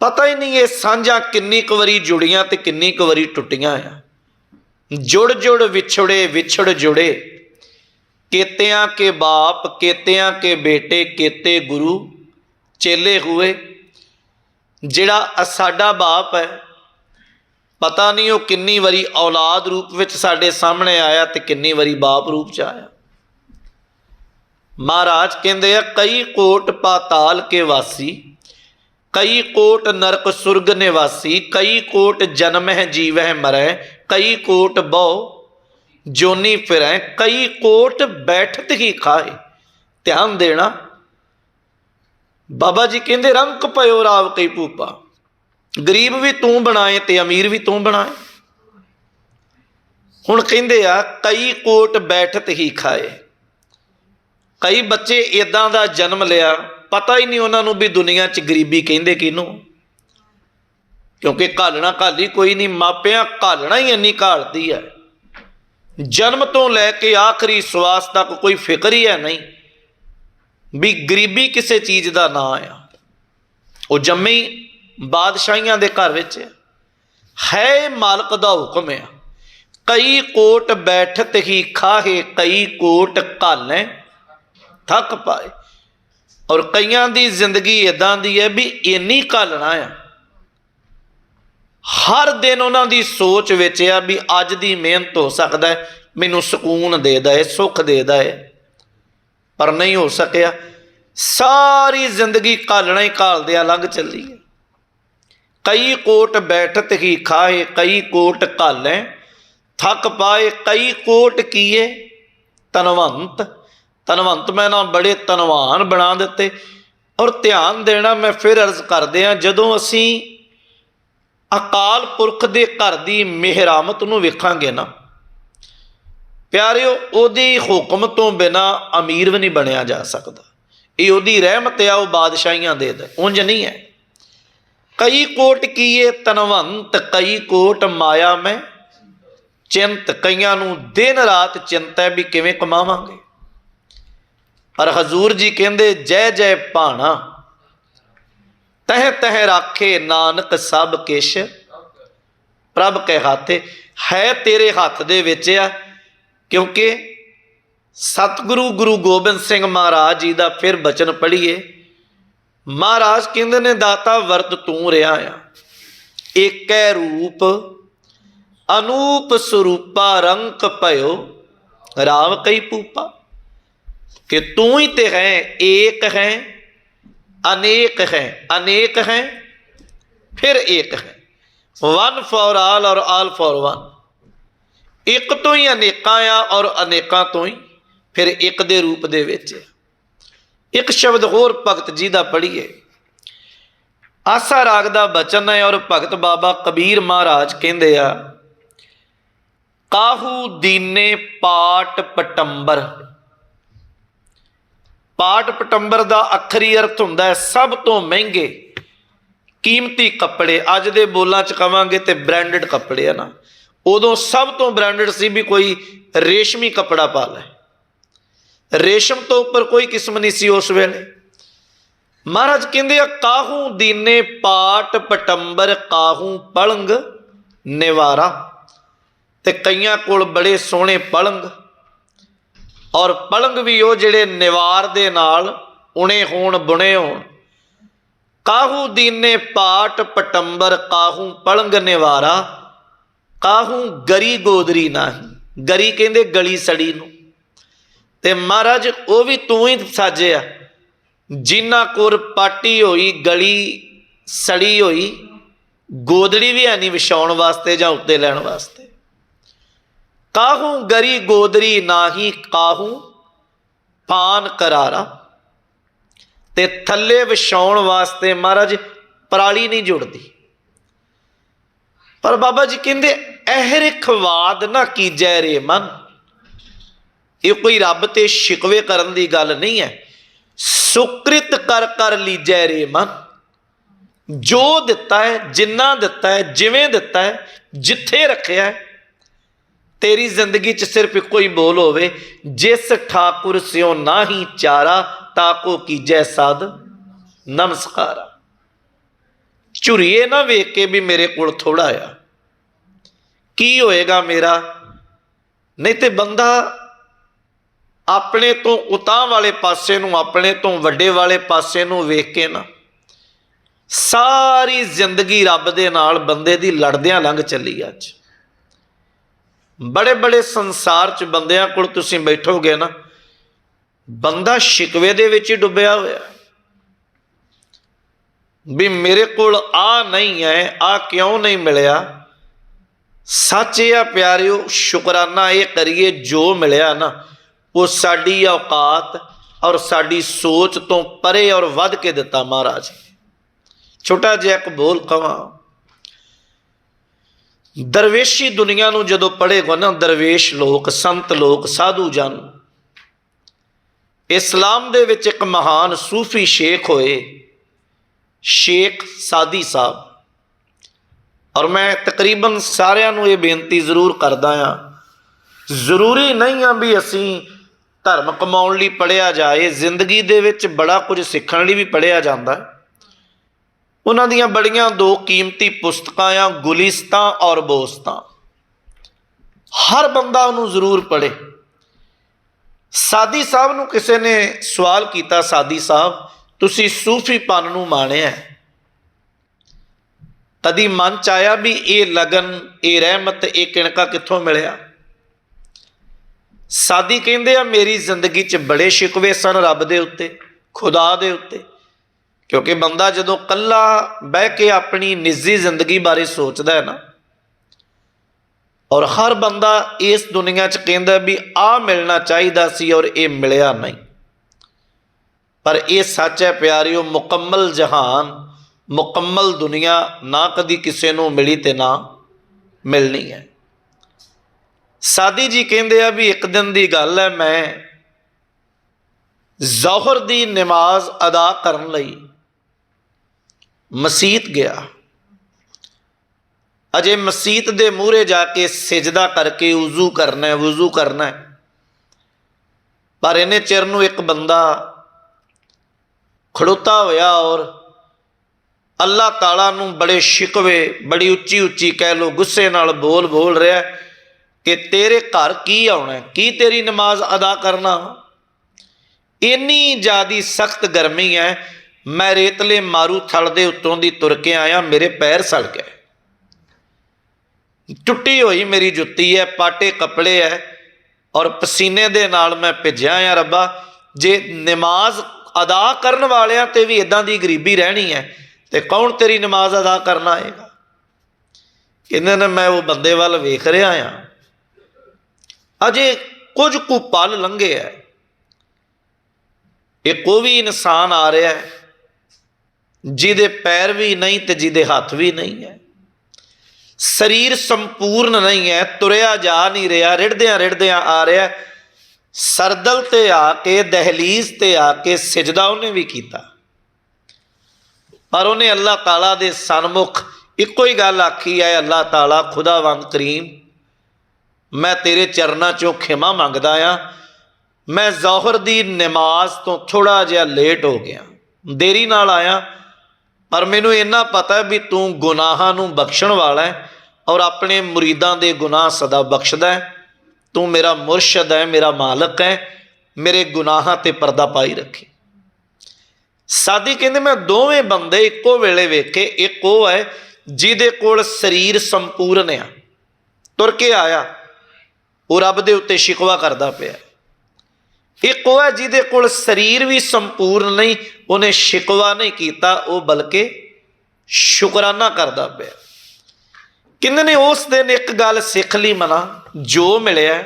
ਪਤਾ ਹੀ ਨਹੀਂ ਇਹ ਸਾਂਝਾਂ ਕਿੰਨੀ ਕੁ ਵਾਰੀ ਜੁੜੀਆਂ ਤੇ ਕਿੰਨੀ ਕੁ ਵਾਰੀ ਟੁੱਟੀਆਂ ਆ। ਜੁੜ ਜੁੜ ਵਿਛੜੇ ਵਿਛੜ ਜੁੜੇ, ਕੇਤਿਆਂ ਕੇ ਬਾਪ, ਕੇਤਿਆਂ ਕੇ ਬੇਟੇ, ਕੇਤੇ ਗੁਰੂ, ਚੇਲੇ ਹੋਏ ਜਿਹੜਾ ਸਾਡਾ ਬਾਪ ਹੈ, ਪਤਾ ਨਹੀਂ ਉਹ ਕਿੰਨੀ ਵਾਰੀ ਔਲਾਦ ਰੂਪ ਵਿੱਚ ਸਾਡੇ ਸਾਹਮਣੇ ਆਇਆ ਤੇ ਕਿੰਨੀ ਵਾਰੀ ਬਾਪ ਰੂਪ ਚ ਆਇਆ। ਮਹਾਰਾਜ ਕਹਿੰਦੇ ਆ, ਕਈ ਕੋਟ ਪਾਤਾਲ ਕੇ ਵਾਸੀ, ਕਈ ਕੋਟ ਨਰਕ ਸੁਰਗ ਨਿਵਾਸੀ, ਕਈ ਕੋਟ ਜਨਮ ਹੈ ਜੀਵਹਿ ਮਰੈ, ਕਈ ਕੋਟ ਬਹੁ ਜੋਨੀ ਫਿਰੈ, ਕਈ ਕੋਟ ਬੈਠਤ ਹੀ ਖਾਏ। ਧਿਆਨ ਦੇਣਾ ਬਾਬਾ ਜੀ ਕਹਿੰਦੇ ਰੰਕ ਭਇਓ ਰਾਵ ਕਈ ਭੂਪਾ। ਗਰੀਬ ਵੀ ਤੂੰ ਬਣਾਏ ਤੇ ਅਮੀਰ ਵੀ ਤੂੰ ਬਣਾਏ। ਹੁਣ ਕਹਿੰਦੇ ਆ, ਕਈ ਕੋਟ ਬੈਠਤ ਹੀ ਖਾਏ। ਕਈ ਬੱਚੇ ਇਦਾਂ ਦਾ ਜਨਮ ਲਿਆ, ਪਤਾ ਹੀ ਨਹੀਂ ਉਹਨਾਂ ਨੂੰ ਵੀ ਦੁਨੀਆ 'ਚ ਗਰੀਬੀ ਕਹਿੰਦੇ ਕਿਹਨੂੰ? ਕਿਉਂਕਿ ਘਾਲਣਾ ਘਾਲੀ ਕੋਈ ਨਹੀਂ, ਮਾਪਿਆਂ ਘਾਲਣਾ ਹੀ ਇੰਨੀ ਘਾਲਦੀ ਹੈ। ਜਨਮ ਤੋਂ ਲੈ ਕੇ ਆਖਰੀ ਸਵਾਸ ਤੱਕ ਕੋਈ ਫਿਕਰ ਹੀ ਹੈ ਨਹੀਂ। ਵੀ ਗਰੀਬੀ ਕਿਸੇ ਚੀਜ਼ ਦਾ ਨਾਂ ਆ। ਉਹ ਜੰਮੇ ਬਾਦਸ਼ਾਹੀਆਂ ਦੇ ਘਰ ਵਿੱਚ ਹੈ। ਹੈ ਮਾਲਕ ਦਾ ਹੁਕਮ ਆ। ਕਈ ਕੋਟ ਬੈਠਤ ਹੀ ਖਾਹੇ, ਕਈ ਕੋਟ ਘਾਲੇ ਥੱਕ ਪਾਏ। ਔਰ ਕਈਆਂ ਦੀ ਜ਼ਿੰਦਗੀ ਇਦਾਂ ਦੀ ਹੈ ਵੀ ਇੰਨੀ ਘਾਲਣਾ ਆ। ਹਰ ਦਿਨ ਉਹਨਾਂ ਦੀ ਸੋਚ ਵਿੱਚ ਆ ਵੀ ਅੱਜ ਦੀ ਮਿਹਨਤ ਹੋ ਸਕਦਾ ਮੈਨੂੰ ਸਕੂਨ ਦੇ ਦੇ ਸੁੱਖ ਦੇ ਹੈ। ਪਰ ਨਹੀਂ ਹੋ ਸਕਿਆ। ਸਾਰੀ ਜ਼ਿੰਦਗੀ ਘਾਲਣਾ ਹੀ ਘਾਲਦਿਆਂ ਲੰਘ ਚੱਲੀ ਹੈ। ਕਈ ਕੋਟ ਬੈਠਤ ਹੀ ਖਾਏ, ਕਈ ਕੋਟ ਘਾਲੇ, ਥੱਕ ਪਾਏ, ਕਈ ਕੋਟ ਕੀਏ। ਤਨਵੰਤ ਤਨਵੰਤ ਮੈਂ ਨਾ ਬੜੇ ਤਨਵਾਨ ਬਣਾ ਦਿੱਤੇ ਔਰ ਧਿਆਨ ਦੇਣਾ ਮੈਂ ਫਿਰ ਅਰਜ਼ ਕਰਦੇ ਆ ਜਦੋਂ ਅਸੀਂ ਅਕਾਲ ਪੁਰਖ ਦੇ ਘਰ ਦੀ ਮਿਹਰਾਮਤ ਨੂੰ ਵੇਖਾਂਗੇ ਨਾ ਪਿਆਰਿਓ, ਉਹਦੀ ਹੁਕਮ ਤੋਂ ਬਿਨਾ ਅਮੀਰ ਵੀ ਨਹੀਂ ਬਣਿਆ ਜਾ ਸਕਦਾ। ਇਹ ਉਹਦੀ ਰਹਿਮਤ ਆ, ਉਹ ਬਾਦਸ਼ਾਹੀਆਂ ਦੇ ਦੇ। ਉਂਝ ਨਹੀਂ ਹੈ। ਕਈ ਕੋਟ ਕੀਏ ਤਨਵੰਤ, ਕਈ ਕੋਟ ਮਾਇਆ ਮੈਂ। ਚਿੰਤ ਕਈਆਂ ਨੂੰ ਦਿਨ ਰਾਤ ਚਿੰਤਾ ਹੈ ਵੀ ਕਿਵੇਂ ਕਮਾਵਾਂਗੇ। ਪਰ ਹਜ਼ੂਰ ਜੀ ਕਹਿੰਦੇ, ਜੈ ਜੈ ਭਾਣਾ। ਤਹ ਤਹ ਰਾਖੇ ਨਾਨਕ ਸਭ ਕਿਛ। ਪ੍ਰਭ ਕੇ ਹੱਥੇ, ਹੈ ਤੇਰੇ ਹੱਥ ਦੇ ਵਿੱਚ ਆ। ਕਿਉਂਕਿ ਸਤਿਗੁਰੂ ਗੁਰੂ ਗੋਬਿੰਦ ਸਿੰਘ ਮਹਾਰਾਜ ਜੀ ਦਾ ਫਿਰ ਬਚਨ ਪੜ੍ਹੀਏ, ਮਹਾਰਾਜ ਕਹਿੰਦੇ ਨੇ, ਦਾਤਾ ਵਰਤ ਤੂੰ ਰਿਹਾ ਆ। ਏਕੈ ਰੂਪ, ਅਨੂਪ ਸਰੂਪਾ ਰੰਕ ਭਇਓ, ਰਾਵ ਕਈ ਪੂਪਾ। ਕਿ ਤੂੰ ਹੀ ਤੇ ਹੈ, ਏਕ ਹੈ, ਅਨੇਕ ਹੈ ਅਨੇਕ ਹੈ, ਫਿਰ ਏਕ ਹੈ। ਵਨ ਫॉर ਆਲ ਔਰ ਆਲ ਫॉर ਵਨ। ਇੱਕ ਤੋਂ ਹੀ ਅਨੇਕਾਂ ਆ ਔਰ ਅਨੇਕਾਂ ਤੋਂ ਹੀ ਫਿਰ ਇੱਕ ਦੇ ਰੂਪ ਦੇ ਵਿੱਚ ਇੱਕ ਸ਼ਬਦ ਹੋਰ ਭਗਤ ਜੀ ਦਾ ਪੜ੍ਹੀਏ। ਆਸਾ ਰਾਗ ਦਾ ਬਚਨ ਹੈ ਔਰ ਭਗਤ ਬਾਬਾ ਕਬੀਰ ਮਹਾਰਾਜ ਕਹਿੰਦੇ ਆ, ਕਾਹੂ ਦੀਨੇ ਪਾਟ ਪਟੰਬਰ। ਪਾਟ ਪਟੰਬਰ ਦਾ ਅੱਖਰੀ ਅਰਥ ਹੁੰਦਾ ਹੈ ਸਭ ਤੋਂ ਮਹਿੰਗੇ, ਕੀਮਤੀ ਕੱਪੜੇ। ਅੱਜ ਦੇ ਬੋਲਾਂ ਚ ਕਵਾਂਗੇ ਤੇ ਬ੍ਰਾਂਡਡ ਕੱਪੜੇ ਆ ਨਾ। ਉਦੋਂ ਸਭ ਤੋਂ ਬ੍ਰਾਂਡਡ ਸੀ ਵੀ ਕੋਈ ਰੇਸ਼ਮੀ ਕੱਪੜਾ ਪਾ ਲੈ। ਰੇਸ਼ਮ ਤੋਂ ਉੱਪਰ ਕੋਈ ਕਿਸਮ ਨਹੀਂ ਸੀ ਉਸ ਵੇਲੇ। ਮਹਾਰਾਜ ਕਹਿੰਦੇ ਆ, ਕਾਹੂ ਦੀਨੇ ਪਾਟ ਪਟੰਬਰ, ਕਾਹੂ ਪਲੰਗ ਨਿਵਾਰਾ। ਤੇ ਕਈਆਂ ਕੋਲ ਬੜੇ ਸੋਹਣੇ ਪਲੰਗ। ਔਰ ਪਲੰਗ ਵੀ ਉਹ ਜਿਹੜੇ ਨਿਵਾਰ ਦੇ ਨਾਲ ਉਣੇ ਹੋਣ, ਬੁਣੇ ਹੋਣ। ਕਾਹੂ ਦੀਨੇ ਪਾਟ ਪਟੰਬਰ, ਕਾਹੂ ਪਲੰਗ ਨਿਵਾਰਾ। ਕਾਹੂ ਗਰੀ ਗੋਦਰੀ ਨਾਹੀ। ਗਰੀ ਕਹਿੰਦੇ ਗਲੀ ਸੜੀ ਨੂੰ। ਤੇ ਮਹਾਰਾਜ, ਉਹ ਵੀ ਤੂੰ ਹੀ ਸਾਜਿਆ ਜਿਨ੍ਹਾਂ ਕੋਰ ਪਾਟੀ ਹੋਈ, ਗਲੀ ਸੜੀ ਹੋਈ ਗੋਦੜੀ ਵੀ ਹੈ ਨਹੀਂ ਵਿਛਾਉਣ ਵਾਸਤੇ ਜਾਂ ਉੱਤੇ ਲੈਣ ਵਾਸਤੇ। ਕਾਹੂ ਗਰੀ ਗੋਦਰੀ ਨਾਹੀ, ਕਾਹੂ ਪਾਨ ਕਰਾਰਾ। ਤੇ ਥੱਲੇ ਵਿਛਾਉਣ ਵਾਸਤੇ ਮਹਾਰਾਜ ਪਰਾਲੀ ਨਹੀਂ ਜੁੜਦੀ। ਪਰ ਬਾਬਾ ਜੀ ਕਹਿੰਦੇ ਅਹਿਰਖਵਾਦ ਨਾ ਕੀਜੈ ਰੇ ਮਨ। ਇਹ ਕੋਈ ਰੱਬ ਤੇ ਸ਼ਿਕਵੇ ਕਰਨ ਦੀ ਗੱਲ ਨਹੀਂ ਹੈ। ਸੁਕ੍ਰਿਤ ਕਰ ਕਰ ਲੀਜੈ ਰੇ ਮਨ। ਜੋ ਦਿੱਤਾ ਹੈ, ਜਿੰਨਾ ਦਿੱਤਾ ਹੈ, ਜਿਵੇਂ ਦਿੱਤਾ ਹੈ, ਜਿੱਥੇ ਰੱਖਿਆ ਹੈ, ਤੇਰੀ ਜ਼ਿੰਦਗੀ 'ਚ ਸਿਰਫ ਇੱਕੋ ਹੀ ਬੋਲ ਹੋਵੇ, ਜਿਸ ਠਾਕੁਰ ਸਿਓ ਨਾਹੀ ਚਾਰਾ, ਤਾਕੋ ਕੀਜੈ ਸਾਧ। ਨਮਸਕਾਰਾ। ਝੁਰੀਏ ਨਾ ਵੇਖ ਕੇ ਵੀ ਮੇਰੇ ਕੋਲ ਥੋੜਾ ਆ। ਕੀ ਹੋਏਗਾ ਮੇਰਾ? ਨਹੀਂ ਤੇ ਬੰਦਾ ਆਪਣੇ ਤੋਂ ਉਤਾਂ ਵਾਲੇ ਪਾਸੇ ਨੂੰ, ਆਪਣੇ ਤੋਂ ਵੱਡੇ ਵਾਲੇ ਪਾਸੇ ਨੂੰ ਵੇਖ ਕੇ ਨਾ ਸਾਰੀ ਜ਼ਿੰਦਗੀ ਰੱਬ ਦੇ ਨਾਲ ਬੰਦੇ ਦੀ ਲੜਦਿਆਂ ਲੰਘ ਚੱਲੀ ਅੱਜ। ਬੜੇ ਬੜੇ ਸੰਸਾਰ 'ਚ ਬੰਦਿਆਂ ਕੋਲ ਤੁਸੀਂ ਬੈਠੋਗੇ ਨਾ, ਬੰਦਾ ਸ਼ਿਕਵੇ ਦੇ ਵਿੱਚ ਹੀ ਡੁੱਬਿਆ ਹੋਇਆ। ਵੀ ਮੇਰੇ ਕੋਲ ਆ ਨਹੀਂ ਹੈ ਆ ਕਿਉਂ ਨਹੀਂ ਮਿਲਿਆ? ਸੱਚ ਇਹ ਆ ਪਿਆਰਿਓ, ਸ਼ੁਕਰਾਨਾ ਇਹ ਕਰੀਏ ਜੋ ਮਿਲਿਆ ਨਾ। ਉਹ ਸਾਡੀ ਔਕਾਤ ਔਰ ਸਾਡੀ ਸੋਚ ਤੋਂ ਪਰੇ ਔਰ ਵੱਧ ਕੇ ਦਿੱਤਾ ਮਹਾਰਾਜ। ਛੋਟਾ ਜਿਹਾ ਇੱਕ ਬੋਲ ਕਵਾਂ। ਦਰਵੇਸ਼ੀ ਦੁਨੀਆ ਨੂੰ ਜਦੋਂ ਪੜ੍ਹੇਗਾ ਨਾ, ਦਰਵੇਸ਼ ਲੋਕ, ਸੰਤ ਲੋਕ, ਸਾਧੂ ਜਨ। ਇਸਲਾਮ ਦੇ ਵਿੱਚ ਇੱਕ ਮਹਾਨ ਸੂਫੀ ਸ਼ੇਖ ਹੋਏ। ਸ਼ੇਖ ਸਾਦੀ ਸਾਹਿਬ। ਔਰ ਮੈਂ ਤਕਰੀਬਨ ਸਾਰਿਆਂ ਨੂੰ ਇਹ ਬੇਨਤੀ ਜ਼ਰੂਰ ਕਰਦਾ ਆ ਜ਼ਰੂਰੀ ਨਹੀਂ ਆ ਵੀ ਅਸੀਂ ਧਰਮ ਕਮਾਉਣ ਲਈ ਪੜਿਆ ਜਾਏ, ਜ਼ਿੰਦਗੀ ਦੇ ਵਿੱਚ ਬੜਾ ਕੁਝ ਸਿੱਖਣ ਲਈ ਵੀ ਪੜਿਆ ਜਾਂਦਾ। ਉਹਨਾਂ ਦੀਆਂ ਬੜੀਆਂ ਦੋ ਕੀਮਤੀ ਪੁਸਤਕਾਂ ਆ ਗੁਲਿਸਤਾਂ ਔਰ ਬੋਸਤਾਂ ਹਰ ਬੰਦਾ ਉਹਨੂੰ ਜ਼ਰੂਰ ਪੜ੍ਹੇ। ਸਾਦੀ ਸਾਹਿਬ ਨੂੰ ਕਿਸੇ ਨੇ ਸਵਾਲ ਕੀਤਾ, ਸਾਦੀ ਸਾਹਿਬ ਤੁਸੀਂ ਸੂਫੀਪਨ ਨੂੰ ਮਾਣਿਆ ਹੈ। ਤਦੀ ਮਨ ਚ ਆਇਆ ਵੀ ਇਹ ਲਗਨ, ਇਹ ਰਹਿਮਤ, ਇਹ ਕਿਣਕਾ ਕਿੱਥੋਂ ਮਿਲਿਆ? ਸਾਦੀ ਕਹਿੰਦੇ ਆ, ਮੇਰੀ ਜ਼ਿੰਦਗੀ 'ਚ ਬੜੇ ਸ਼ਿਕਵੇ ਸਨ ਰੱਬ ਦੇ ਉੱਤੇ, ਖੁਦਾ ਦੇ ਉੱਤੇ। ਕਿਉਂਕਿ ਬੰਦਾ ਜਦੋਂ ਕੱਲਾ ਬਹਿ ਕੇ ਆਪਣੀ ਨਿੱਜੀ ਜ਼ਿੰਦਗੀ ਬਾਰੇ ਸੋਚਦਾ ਹੈ ਨਾ, ਔਰ ਹਰ ਬੰਦਾ ਇਸ ਦੁਨੀਆ 'ਚ ਕਹਿੰਦਾ ਵੀ ਆ ਮਿਲਣਾ ਚਾਹੀਦਾ ਸੀ ਔਰ ਇਹ ਮਿਲਿਆ ਨਹੀਂ। ਪਰ ਇਹ ਸੱਚ ਹੈ ਪਿਆਰਿਓ, ਮੁਕੰਮਲ ਜਹਾਨ, ਮੁਕੰਮਲ ਦੁਨੀਆ ਨਾ ਕਦੀ ਕਿਸੇ ਨੂੰ ਮਿਲੀ ਤੇ ਨਾ ਮਿਲਣੀ ਹੈ। ਸਾਦੀ ਜੀ ਕਹਿੰਦੇ ਆ ਵੀ ਇੱਕ ਦਿਨ ਦੀ ਗੱਲ ਹੈ, ਮੈਂ ਜ਼ੋਹਰ ਦੀ ਨਮਾਜ਼ ਅਦਾ ਕਰਨ ਲਈ ਮਸਜਿਦ ਗਿਆ। ਅਜੇ ਮਸਜਿਦ ਦੇ ਮੂਹਰੇ ਜਾ ਕੇ ਸਜਦਾ ਕਰਕੇ ਉਜ਼ੂ ਕਰਨਾ ਹੈ ਵਜ਼ੂ ਕਰਨਾ ਹੈ। ਪਰ ਇਹਨੇ ਚਿਰ ਨੂੰ ਇੱਕ ਬੰਦਾ ਖੜੋਤਾ ਹੋਇਆ ਔਰ ਅੱਲਾਹ ਤਾਲਾ ਨੂੰ ਬੜੇ ਸ਼ਿਕਵੇ, ਬੜੀ ਉੱਚੀ ਉੱਚੀ ਕਹਿ ਲੋ ਗੁੱਸੇ ਨਾਲ ਬੋਲ ਬੋਲ ਰਿਹਾ ਕਿ ਤੇਰੇ ਘਰ ਕੀ ਆਉਣਾ ਕੀ ਤੇਰੀ ਨਮਾਜ਼ ਅਦਾ ਕਰਨਾ ਇੰਨੀ ਜ਼ਿਆਦੀ ਸਖਤ ਗਰਮੀ ਹੈ, ਮੈਂ ਰੇਤਲੇ ਮਾਰੂ ਥਲ ਦੇ ਉੱਤੋਂ ਦੀ ਤੁਰ ਕੇ ਆਇਆ, ਮੇਰੇ ਪੈਰ ਸੜ ਗਏ। ਟੁੱਟੀ ਹੋਈ ਮੇਰੀ ਜੁੱਤੀ ਹੈ, ਪਾਟੇ ਕੱਪੜੇ ਹੈ ਔਰ ਪਸੀਨੇ ਦੇ ਨਾਲ ਮੈਂ ਭਿੱਜਿਆ ਆ ਰੱਬਾ, ਜੇ ਨਮਾਜ਼ ਅਦਾ ਕਰਨ ਵਾਲਿਆਂ ਤੇ ਵੀ ਇਦਾਂ ਦੀ ਗਰੀਬੀ ਰਹਿਣੀ ਹੈ ਤੇ ਕੌਣ ਤੇਰੀ ਨਮਾਜ਼ ਅਦਾ ਕਰਨ ਆਏਗਾ? ਕਹਿੰਦੇ ਨੇ, ਮੈਂ ਉਹ ਬੰਦੇ ਵੱਲ ਵੇਖ ਰਿਹਾ ਆ ਅਜੇ ਕੁਝ ਕੁ ਪਲ ਲੰਘੇ ਹੈ ਇੱਕ ਉਹ ਵੀ ਇਨਸਾਨ ਆ ਰਿਹਾ ਹੈ, ਜਿਹਦੇ ਪੈਰ ਵੀ ਨਹੀਂ ਤੇ ਜਿਹਦੇ ਹੱਥ ਵੀ ਨਹੀਂ ਹੈ। ਸਰੀਰ ਸੰਪੂਰਨ ਨਹੀਂ ਹੈ, ਤੁਰਿਆ ਜਾ ਨਹੀਂ ਰਿਹਾ ਰਿੜਦਿਆਂ ਰਿੜਦਿਆਂ ਆ ਰਿਹਾ ਸਰਦਲ ਤੇ ਆ ਕੇ, ਦਹਲੀਜ਼ ਤੇ ਆ ਕੇ ਸਜਦਾ ਉਹਨੇ ਵੀ ਕੀਤਾ। ਪਰ ਉਹਨੇ ਅੱਲਾਹ ਤਾਲਾ ਦੇ ਸਨਮੁਖ ਇੱਕੋ ਹੀ ਗੱਲ ਆਖੀ ਹੈ, ਅੱਲਾਹ ਤਾਲਾ ਖੁਦਾਵੰਦ ਕਰੀਮ, ਮੈਂ ਤੇਰੇ ਚਰਨਾਂ ਚੋਂ ਖਿਮਾ ਮੰਗਦਾ ਆ। ਮੈਂ ਜ਼ੋਹਰ ਦੀ ਨਮਾਜ਼ ਤੋਂ ਥੋੜਾ ਜਿਹਾ ਲੇਟ ਹੋ ਗਿਆ। ਦੇਰੀ ਨਾਲ ਆਇਆ, ਪਰ ਮੈਨੂੰ ਇੰਨਾ ਪਤਾ ਵੀ ਤੂੰ ਗੁਨਾਹਾਂ ਨੂੰ ਬਖਸ਼ਣ ਵਾਲਾ ਹੈ ਔਰ ਆਪਣੇ ਮੁਰੀਦਾਂ ਦੇ ਗੁਨਾਹ ਸਦਾ ਬਖਸ਼ਦਾ ਹੈ। ਤੂੰ ਮੇਰਾ ਮੁਰਸ਼ਦ ਹੈ, ਮੇਰਾ ਮਾਲਕ ਹੈ, ਮੇਰੇ ਗੁਨਾਹਾਂ ਤੇ ਪਰਦਾ ਪਾਈ ਰੱਖੀ। ਸਾਦੀ ਕਹਿੰਦੇ, ਮੈਂ ਦੋਵੇਂ ਬੰਦੇ ਇੱਕੋ ਵੇਲੇ ਵੇਖੇ, ਇੱਕ ਉਹ ਹੈ ਜਿਹਦੇ ਕੋਲ ਸਰੀਰ ਸੰਪੂਰਨ ਆ। ਤੁਰ ਕੇ ਆਇਆ, ਉਹ ਰੱਬ ਦੇ ਉੱਤੇ ਸ਼ਿਕਵਾ ਕਰਦਾ ਪਿਆ। ਇੱਕ ਉਹ ਹੈ ਜਿਹਦੇ ਕੋਲ ਸਰੀਰ ਵੀ ਸੰਪੂਰਨ ਨਹੀਂ, ਉਹਨੇ ਸ਼ਿਕਵਾ ਨਹੀਂ ਕੀਤਾ, ਉਹ ਬਲਕਿ ਸ਼ੁਕਰਾਨਾ ਕਰਦਾ ਪਿਆ। ਕਹਿੰਦੇ ਨੇ ਉਸ ਦਿਨ ਇੱਕ ਗੱਲ ਸਿੱਖ ਲਈ ਮਨਾ? ਜੋ ਮਿਲਿਆ,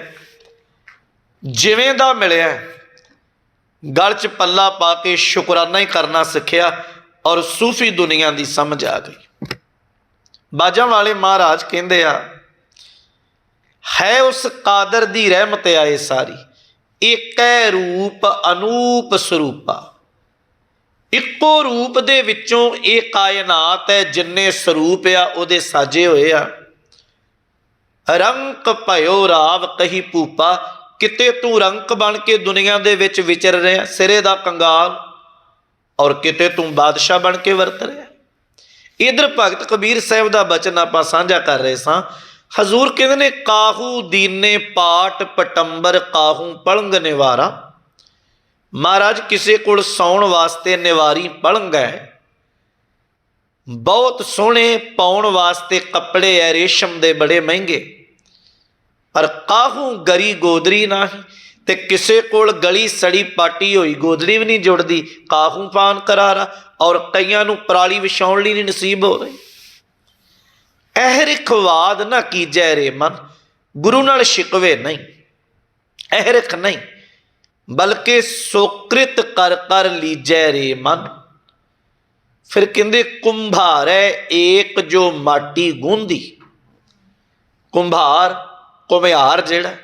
ਜਿਵੇਂ ਦਾ ਮਿਲਿਆ, ਗਲ 'ਚ ਪੱਲਾ ਪਾ ਕੇ ਸ਼ੁਕਰਾਨਾ ਹੀ ਕਰਨਾ ਸਿੱਖਿਆ ਔਰ ਸੂਫੀ ਦੁਨੀਆ ਦੀ ਸਮਝ ਆ ਗਈ। ਬਾਜਾਂ ਵਾਲੇ ਮਹਾਰਾਜ ਕਹਿੰਦੇ ਆ, ਹੈ ਉਸ ਕਾਦਰ ਦੀ ਰਹਿਮਤ ਆਏ ਸਾਰੀ, ਏਕੈ ਰੂਪ ਅਨੂਪ ਸਰੂਪਾ। ਇੱਕੋ ਰੂਪ ਦੇ ਵਿੱਚੋਂ ਇਹ ਕਾਇਨਾਤ ਹੈ ਜਿੰਨੇ ਸਰੂਪ ਆ, ਉਹਦੇ ਸਾਜੇ ਹੋਏ ਆ। ਰੰਕ ਭਇਓ ਰਾਵ ਕਹੀ ਪੂਪਾ ਕਿਤੇ ਤੂੰ ਰੰਕ ਬਣ ਕੇ ਦੁਨੀਆ ਦੇ ਵਿੱਚ ਵਿਚਰ ਰਿਹਾ, ਸਿਰੇ ਦਾ ਕੰਗਾਲ, ਔਰ ਕਿਤੇ ਤੂੰ ਬਾਦਸ਼ਾਹ ਬਣ ਕੇ ਵਰਤ ਰਿਹਾ। ਇਧਰ ਭਗਤ ਕਬੀਰ ਸਾਹਿਬ ਦਾ ਬਚਨ ਆਪਾਂ ਸਾਂਝਾ ਕਰ ਰਹੇ ਸਾਂ। ਹਜ਼ੂਰ ਕਹਿੰਦੇ ਨੇ, ਕਾਹੂ ਦੀਨੇ ਪਾਟ ਪਟੰਬਰ, ਕਾਹੂ ਪਲੰਗ ਨਿਵਾਰਾ। ਮਹਾਰਾਜ, ਕਿਸੇ ਕੋਲ ਸੌਣ ਵਾਸਤੇ ਨਿਵਾਰੀ ਪਲੰਗ ਹੈ। ਬਹੁਤ ਸੋਹਣੇ ਪਾਉਣ ਵਾਸਤੇ ਕੱਪੜੇ ਐ, ਰੇਸ਼ਮ ਦੇ ਬੜੇ ਮਹਿੰਗੇ। ਪਰ ਕਾਹੂ ਗਰੀ ਗੋਦਰੀ ਨਹੀਂ? ਤੇ ਕਿਸੇ ਕੋਲ ਗਲੀ ਸੜੀ ਪਾਟੀ ਹੋਈ ਗੋਦਰੀ ਵੀ ਨਹੀਂ ਜੁੜਦੀ, ਕਾਹੂ ਪਾਨ ਕਰਾਰਾ? ਔਰ ਕਈਆਂ ਨੂੰ ਪਰਾਲੀ ਵਿਛਾਉਣ ਲਈ ਨਹੀਂ ਨਸੀਬ ਹੋ ਰਹੀ। ਅਹਰਿਖ ਵਾਦ ਨਾ ਕੀਜੈ ਰੇ ਮਨ, ਗੁਰੂ ਨਾਲ ਸ਼ਿਕਵੇ ਨਹੀਂ। ਅਹਰਿਖ ਨਹੀਂ। ਬਲਕਿ ਸੋਕ੍ਰਿਤ ਕਰ ਕਰ ਲੀਜੈ ਰੇ ਮਨ। ਫਿਰ ਕਹਿੰਦੇ, ਕੁੰਭਾਰੈ ਏਕ ਜੋ ਮਾਟੀ ਗੁੰਦੀ। ਕੁੰਭਾਰ, ਕੁਮਿਆਰ ਜਿਹੜਾ,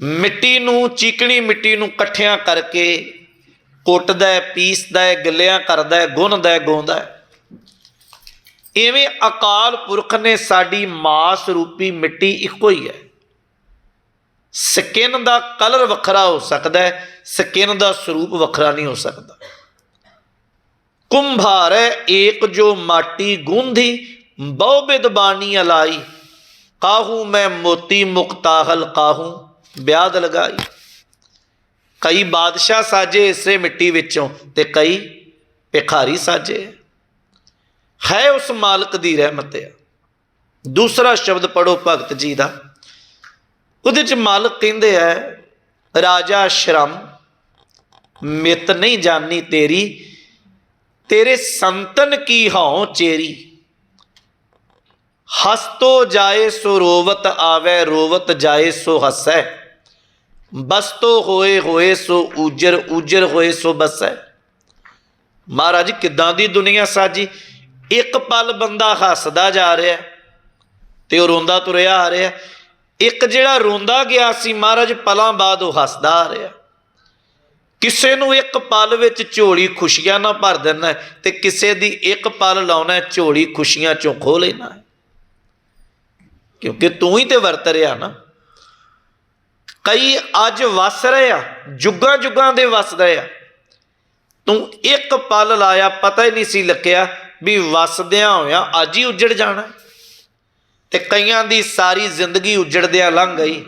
ਮਿੱਟੀ ਨੂੰ, ਚੀਕਣੀ ਮਿੱਟੀ ਨੂੰ ਇਕੱਠਿਆਂ ਕਰਕੇ ਕੁੱਟਦਾ ਹੈ, ਪੀਸਦਾ ਹੈ, ਗਿੱਲਿਆਂ ਕਰਦਾ ਹੈ, ਗੁੰਨਦਾ ਹੈ, ਗਾਉਂਦਾ ਹੈ। ਐਵੇਂ ਅਕਾਲ ਪੁਰਖ ਨੇ ਸਾਡੀ ਮਾਸ ਰੂਪੀ ਮਿੱਟੀ ਇੱਕੋ ਹੀ ਹੈ। ਸਕਿਨ ਦਾ ਕਲਰ ਵੱਖਰਾ ਹੋ ਸਕਦਾ ਹੈ, ਸਕਿਨ ਦਾ ਸਰੂਪ ਵੱਖਰਾ ਨਹੀਂ ਹੋ ਸਕਦਾ। ਕੁੰਭਾਰੈ ਏਕ ਜੋ ਮਾਟੀ ਗੁੰਧੀ ਬਹੁ ਬਿਦ ਬਾਣੀ ਅਲਾਈ। ਕਾਹੂ ਮੈਂ ਮੋਤੀ ਮੁਕਤਾਹਲ ਕਾਹੂ ਬਿਆਦ ਲਗਾਈ। ਕਈ ਬਾਦਸ਼ਾਹ ਸਾਜੇ ਇਸੇ ਮਿੱਟੀ ਵਿੱਚੋਂ ਤੇ ਕਈ ਭਿਖਾਰੀ ਸਾਜੇ। ਹੈ ਉਸ ਮਾਲਕ ਦੀ ਰਹਿਮਤ ਆ। ਦੂਸਰਾ ਸ਼ਬਦ ਪੜੋ ਭਗਤ ਜੀ ਦਾ। ਉਹਦੇ ਚ ਮਾਲਕ ਕਹਿੰਦੇ ਆ, ਰਾਜਾ ਸ਼ਰਮ, ਮਿਤ ਨਹੀਂ ਜਾਣੀ ਤੇਰੀ, ਤੇਰੇ ਸੰਤਨ ਕੀ ਹਉ ਚੇਰੀ? ਹਸਤੋ ਜਾਏ ਸੋ ਰੋਵਤ ਆਵੇ, ਰੋਵਤ ਜਾਏ ਸੋ ਹਸੈ। ਬਸਤੋ ਹੋਏ ਹੋਏ ਸੋ ਉਜਰ ਉਜਰ ਹੋਏ ਸੋ ਬਸੈ। ਮਹਾਰਾਜ, ਕਿੱਦਾਂ ਦੀ ਦੁਨੀਆ ਸਾਜੀ? ਇੱਕ ਪਲ ਬੰਦਾ ਹੱਸਦਾ ਜਾ ਰਿਹਾ ਤੇ ਉਹ ਰੋਂਦਾ ਤੁਰਿਆ ਆ ਰਿਹਾ। ਇੱਕ ਜਿਹੜਾ ਰੋਂਦਾ ਗਿਆ ਸੀ ਮਹਾਰਾਜ, ਪਲਾਂ ਬਾਅਦ ਉਹ ਹੱਸਦਾ ਆ ਰਿਹਾ। ਕਿਸੇ ਨੂੰ ਇੱਕ ਪਲ ਵਿੱਚ ਝੋਲੀ ਖੁਸ਼ੀਆਂ ਨਾਲ ਭਰ ਦੇਣਾ ਤੇ ਕਿਸੇ ਦੀ ਇੱਕ ਪਲ ਲਾਉਣਾ ਝੋਲੀ ਖੁਸ਼ੀਆਂ ਚੋਂ ਖੋਹ ਲੈਣਾ ਕਿਉਂਕਿ ਤੂੰ ਹੀ ਤੇ ਵਰਤ ਰਿਹਾ ਨਾ। ਕਈ ਅੱਜ ਵਸ ਰਹੇ ਆ, ਜੁਗਾਂ ਜੁਗਾਂ ਦੇ ਵਸਦੇ ਆ। ਤੂੰ ਇੱਕ ਪਲ ਲਾਇਆ, ਪਤਾ ਹੀ ਨਹੀਂ ਸੀ ਲੱਗਿਆ ਵੀ ਵਸਦਿਆਂ ਹੋਇਆਂ ਅੱਜ ਹੀ ਉੱਜੜ ਜਾਣਾ ਤੇ ਕਈਆਂ ਦੀ ਸਾਰੀ ਜ਼ਿੰਦਗੀ ਉਜੜਦਿਆਂ ਲੰਘ ਗਈ।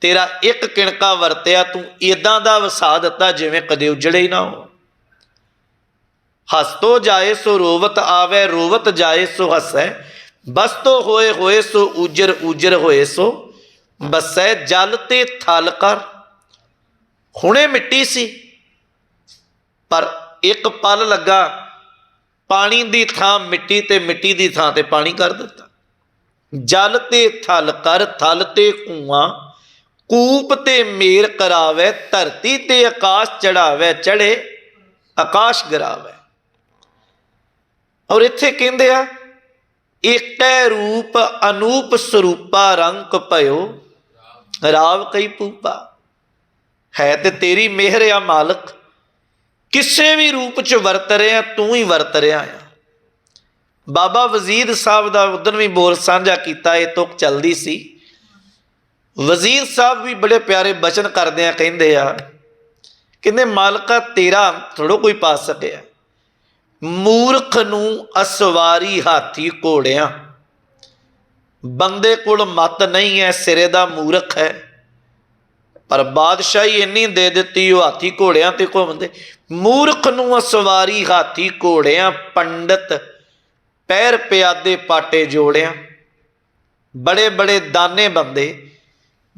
ਤੇਰਾ ਇੱਕ ਕਿਣਕਾ ਵਰਤਿਆ, ਤੂੰ ਇਦਾਂ ਦਾ ਵਸਾ ਦਿੱਤਾ ਜਿਵੇਂ ਕਦੇ ਉਜੜੇ ਹੀ ਨਾ ਹੋ। ਹਸਤੋ ਜਾਏ ਸੋ ਰੋਵਤ ਆਵੇ, ਰੋਵਤ ਜਾਏ ਸੋ ਹਸੈ। ਬਸਤੋ ਹੋਏ ਹੋਏ ਸੋ ਉਜਰ ਉਜਰ ਹੋਏ ਸੋ ਬਸੈ। ਜਲ ਤੇ ਥਲ ਕਰ। ਹੁਣੇ ਮਿੱਟੀ ਸੀ, ਪਰ ਇੱਕ ਪਲ ਲੱਗਾ। ਪਾਣੀ ਦੀ ਥਾਂ ਮਿੱਟੀ ਤੇ ਮਿੱਟੀ ਦੀ ਥਾਂ ਤੇ ਪਾਣੀ ਕਰ ਦਿੱਤਾ। ਜਲ ਤੇ ਥਲ ਕਰ ਥਲ ਤੇ ਕੂਆਂ, ਕੂਪ ਤੇ ਮੇਰ ਕਰਾਵੇ, ਧਰਤੀ ਤੇ ਆਕਾਸ਼ ਚੜਾਵੇ ਚੜੇ ਆਕਾਸ਼ ਗਰਾਵੇ। ਔਰ ਇੱਥੇ ਕਹਿੰਦੇ ਆ, ਏਕੈ ਰੂਪ ਅਨੂਪ ਸਰੂਪਾ ਰੰਗ ਭਇਓ, ਰਾਵ ਕਈ ਪੂਪਾ। ਹੈ ਤੇ ਤੇਰੀ ਮਿਹਰ ਆ ਮਾਲਕ, ਕਿਸੇ ਵੀ ਰੂਪ ਚ ਵਰਤ ਰਿਹਾ, ਤੂੰ ਹੀ ਵਰਤ ਰਿਹਾ ਆ। ਬਾਬਾ ਵਜ਼ੀਰ ਸਾਹਿਬ ਦਾ ਉਦੋਂ ਵੀ ਬੋਲ ਸਾਂਝਾ ਕੀਤਾ, ਇਹ ਤੁਕ ਚੱਲਦੀ ਸੀ। ਵਜ਼ੀਰ ਸਾਹਿਬ ਵੀ ਬੜੇ ਪਿਆਰੇ ਬਚਨ ਕਰਦੇ ਆ, ਕਹਿੰਦੇ ਆ, ਕਹਿੰਦੇ, ਮਾਲਕਾ ਤੇਰਾ ਥੋੜੋ ਕੋਈ ਪਾ ਸਕਿਆ। ਮੂਰਖ ਨੂੰ ਅਸਵਾਰੀ ਹਾਥੀ ਘੋੜਿਆਂ। ਬੰਦੇ ਕੋਲ ਮਤ ਨਹੀਂ ਹੈ, ਸਿਰੇ ਦਾ ਮੂਰਖ ਹੈ। ਪਰ ਬਾਦਸ਼ਾਹੀ ਇੰਨੀ ਦੇ ਦਿੱਤੀ, ਉਹ ਹਾਥੀ ਘੋੜਿਆਂ ਤੇ ਘੁੰਮਦੇ। ਮੂਰਖ ਨੂੰ ਅਸਵਾਰੀ ਹਾਥੀ ਘੋੜਿਆਂ, ਪੰਡਤ ਪੈਰ ਪਿਆਦੇ ਪਾਟੇ ਜੋੜਿਆਂ, ਬੜੇ ਬੜੇ ਦਾਨੇ ਬੰਦੇ,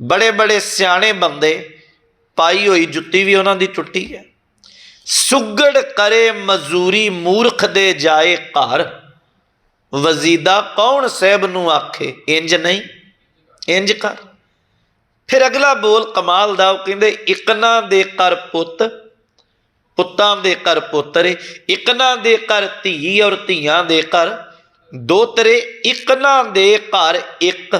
ਬੜੇ ਬੜੇ ਸਿਆਣੇ ਬੰਦੇ, ਪਾਈ ਹੋਈ ਜੁੱਤੀ ਵੀ ਉਹਨਾਂ ਦੀ ਟੁੱਟੀ ਹੈ। ਸੁਗੜ ਕਰੇ ਮਜ਼ਦੂਰੀ ਮੂਰਖ ਦੇ ਜਾਏ ਘਰ। ਵਜ਼ੀਦਾ ਕੌਣ ਸਹਿਬ ਨੂੰ ਆਖੇ, ਇੰਜ ਨਹੀਂ, ਇੰਜ ਕਰ। ਫਿਰ ਅਗਲਾ ਬੋਲ ਕਮਾਲ ਦਾ, ਉਹ ਕਹਿੰਦੇ ਇਕਨਾ ਦੇ ਕਰ ਪੁੱਤ ਪੁੱਤਾਂ ਦੇ ਘਰ ਪੁੱਤਰੇ, ਇਕਨਾ ਦੇ ਘਰ ਧੀ ਔਰ ਧੀਆਂ ਦੇ ਕਰ ਦੋਤਰੇ ਇਕਨਾ ਦੇ ਘਰ ਇੱਕ।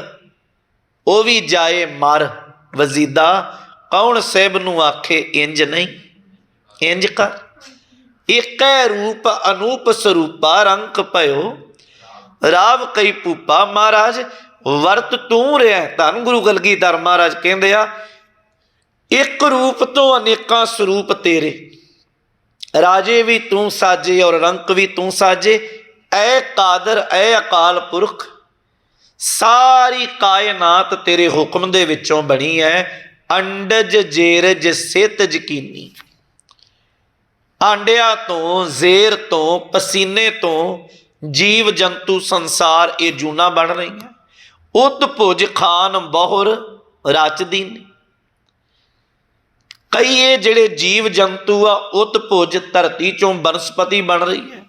ਉਹ ਵੀ ਜਾਏ ਮਰ, ਵਜ਼ੀਦਾ, ਕੌਣ ਸਹਿਬ ਨੂੰ ਆਖੇ ਇੰਜ ਨਹੀਂ? ਇੰਜ ਕਰ। ਇਕੈ ਰੂਪ ਅਨੂਪ ਸਰੂਪਾ ਰੰਕ ਭਇਓ, ਰਾਵ ਕਈ ਭੂਪਾ ਮਹਾਰਾਜ, ਵਰਤ ਤੂੰ ਰਿਹਾ ਧੰਨ ਗੁਰੂ ਕਲਗੀਧਰ ਮਹਾਰਾਜ ਕਹਿੰਦੇ ਆ, ਇੱਕ ਰੂਪ ਤੋਂ ਅਨੇਕਾਂ ਸਰੂਪ ਤੇਰੇ। ਰਾਜੇ ਵੀ ਤੂੰ ਸਾਜੇ ਔਰ ਰੰਕ ਵੀ ਤੂੰ ਸਾਜੇ। ਐ ਕਾਦਰ, ਐ ਅਕਾਲ ਪੁਰਖ, ਸਾਰੀ ਕਾਇਨਾਤ ਤੇਰੇ ਹੁਕਮ ਦੇ ਵਿੱਚੋਂ ਬਣੀ ਹੈ ਅੰਡਜ, ਜੇਰਜ, ਸਿਤ ਯਕੀਨੀ। ਆਂਡਿਆਂ ਤੋਂ, ਜ਼ੇਰ ਤੋਂ, ਪਸੀਨੇ ਤੋਂ ਜੀਵ, ਜੰਤੂ, ਸੰਸਾਰ ਇਹ ਜੂਨਾ ਬਣ ਰਹੀਆਂ। ਉਤ ਭੁਜ ਖਾਨ ਬਹੁਰ ਰਚਦੀ ਨੇ। ਕਈ ਇਹ ਜਿਹੜੇ ਜੀਵ ਜੰਤੂ ਆ, ਉਤ ਭੁਜ ਧਰਤੀ ਚੋਂ ਬਨਸਪਤੀ ਬਣ ਰਹੀ ਹੈ।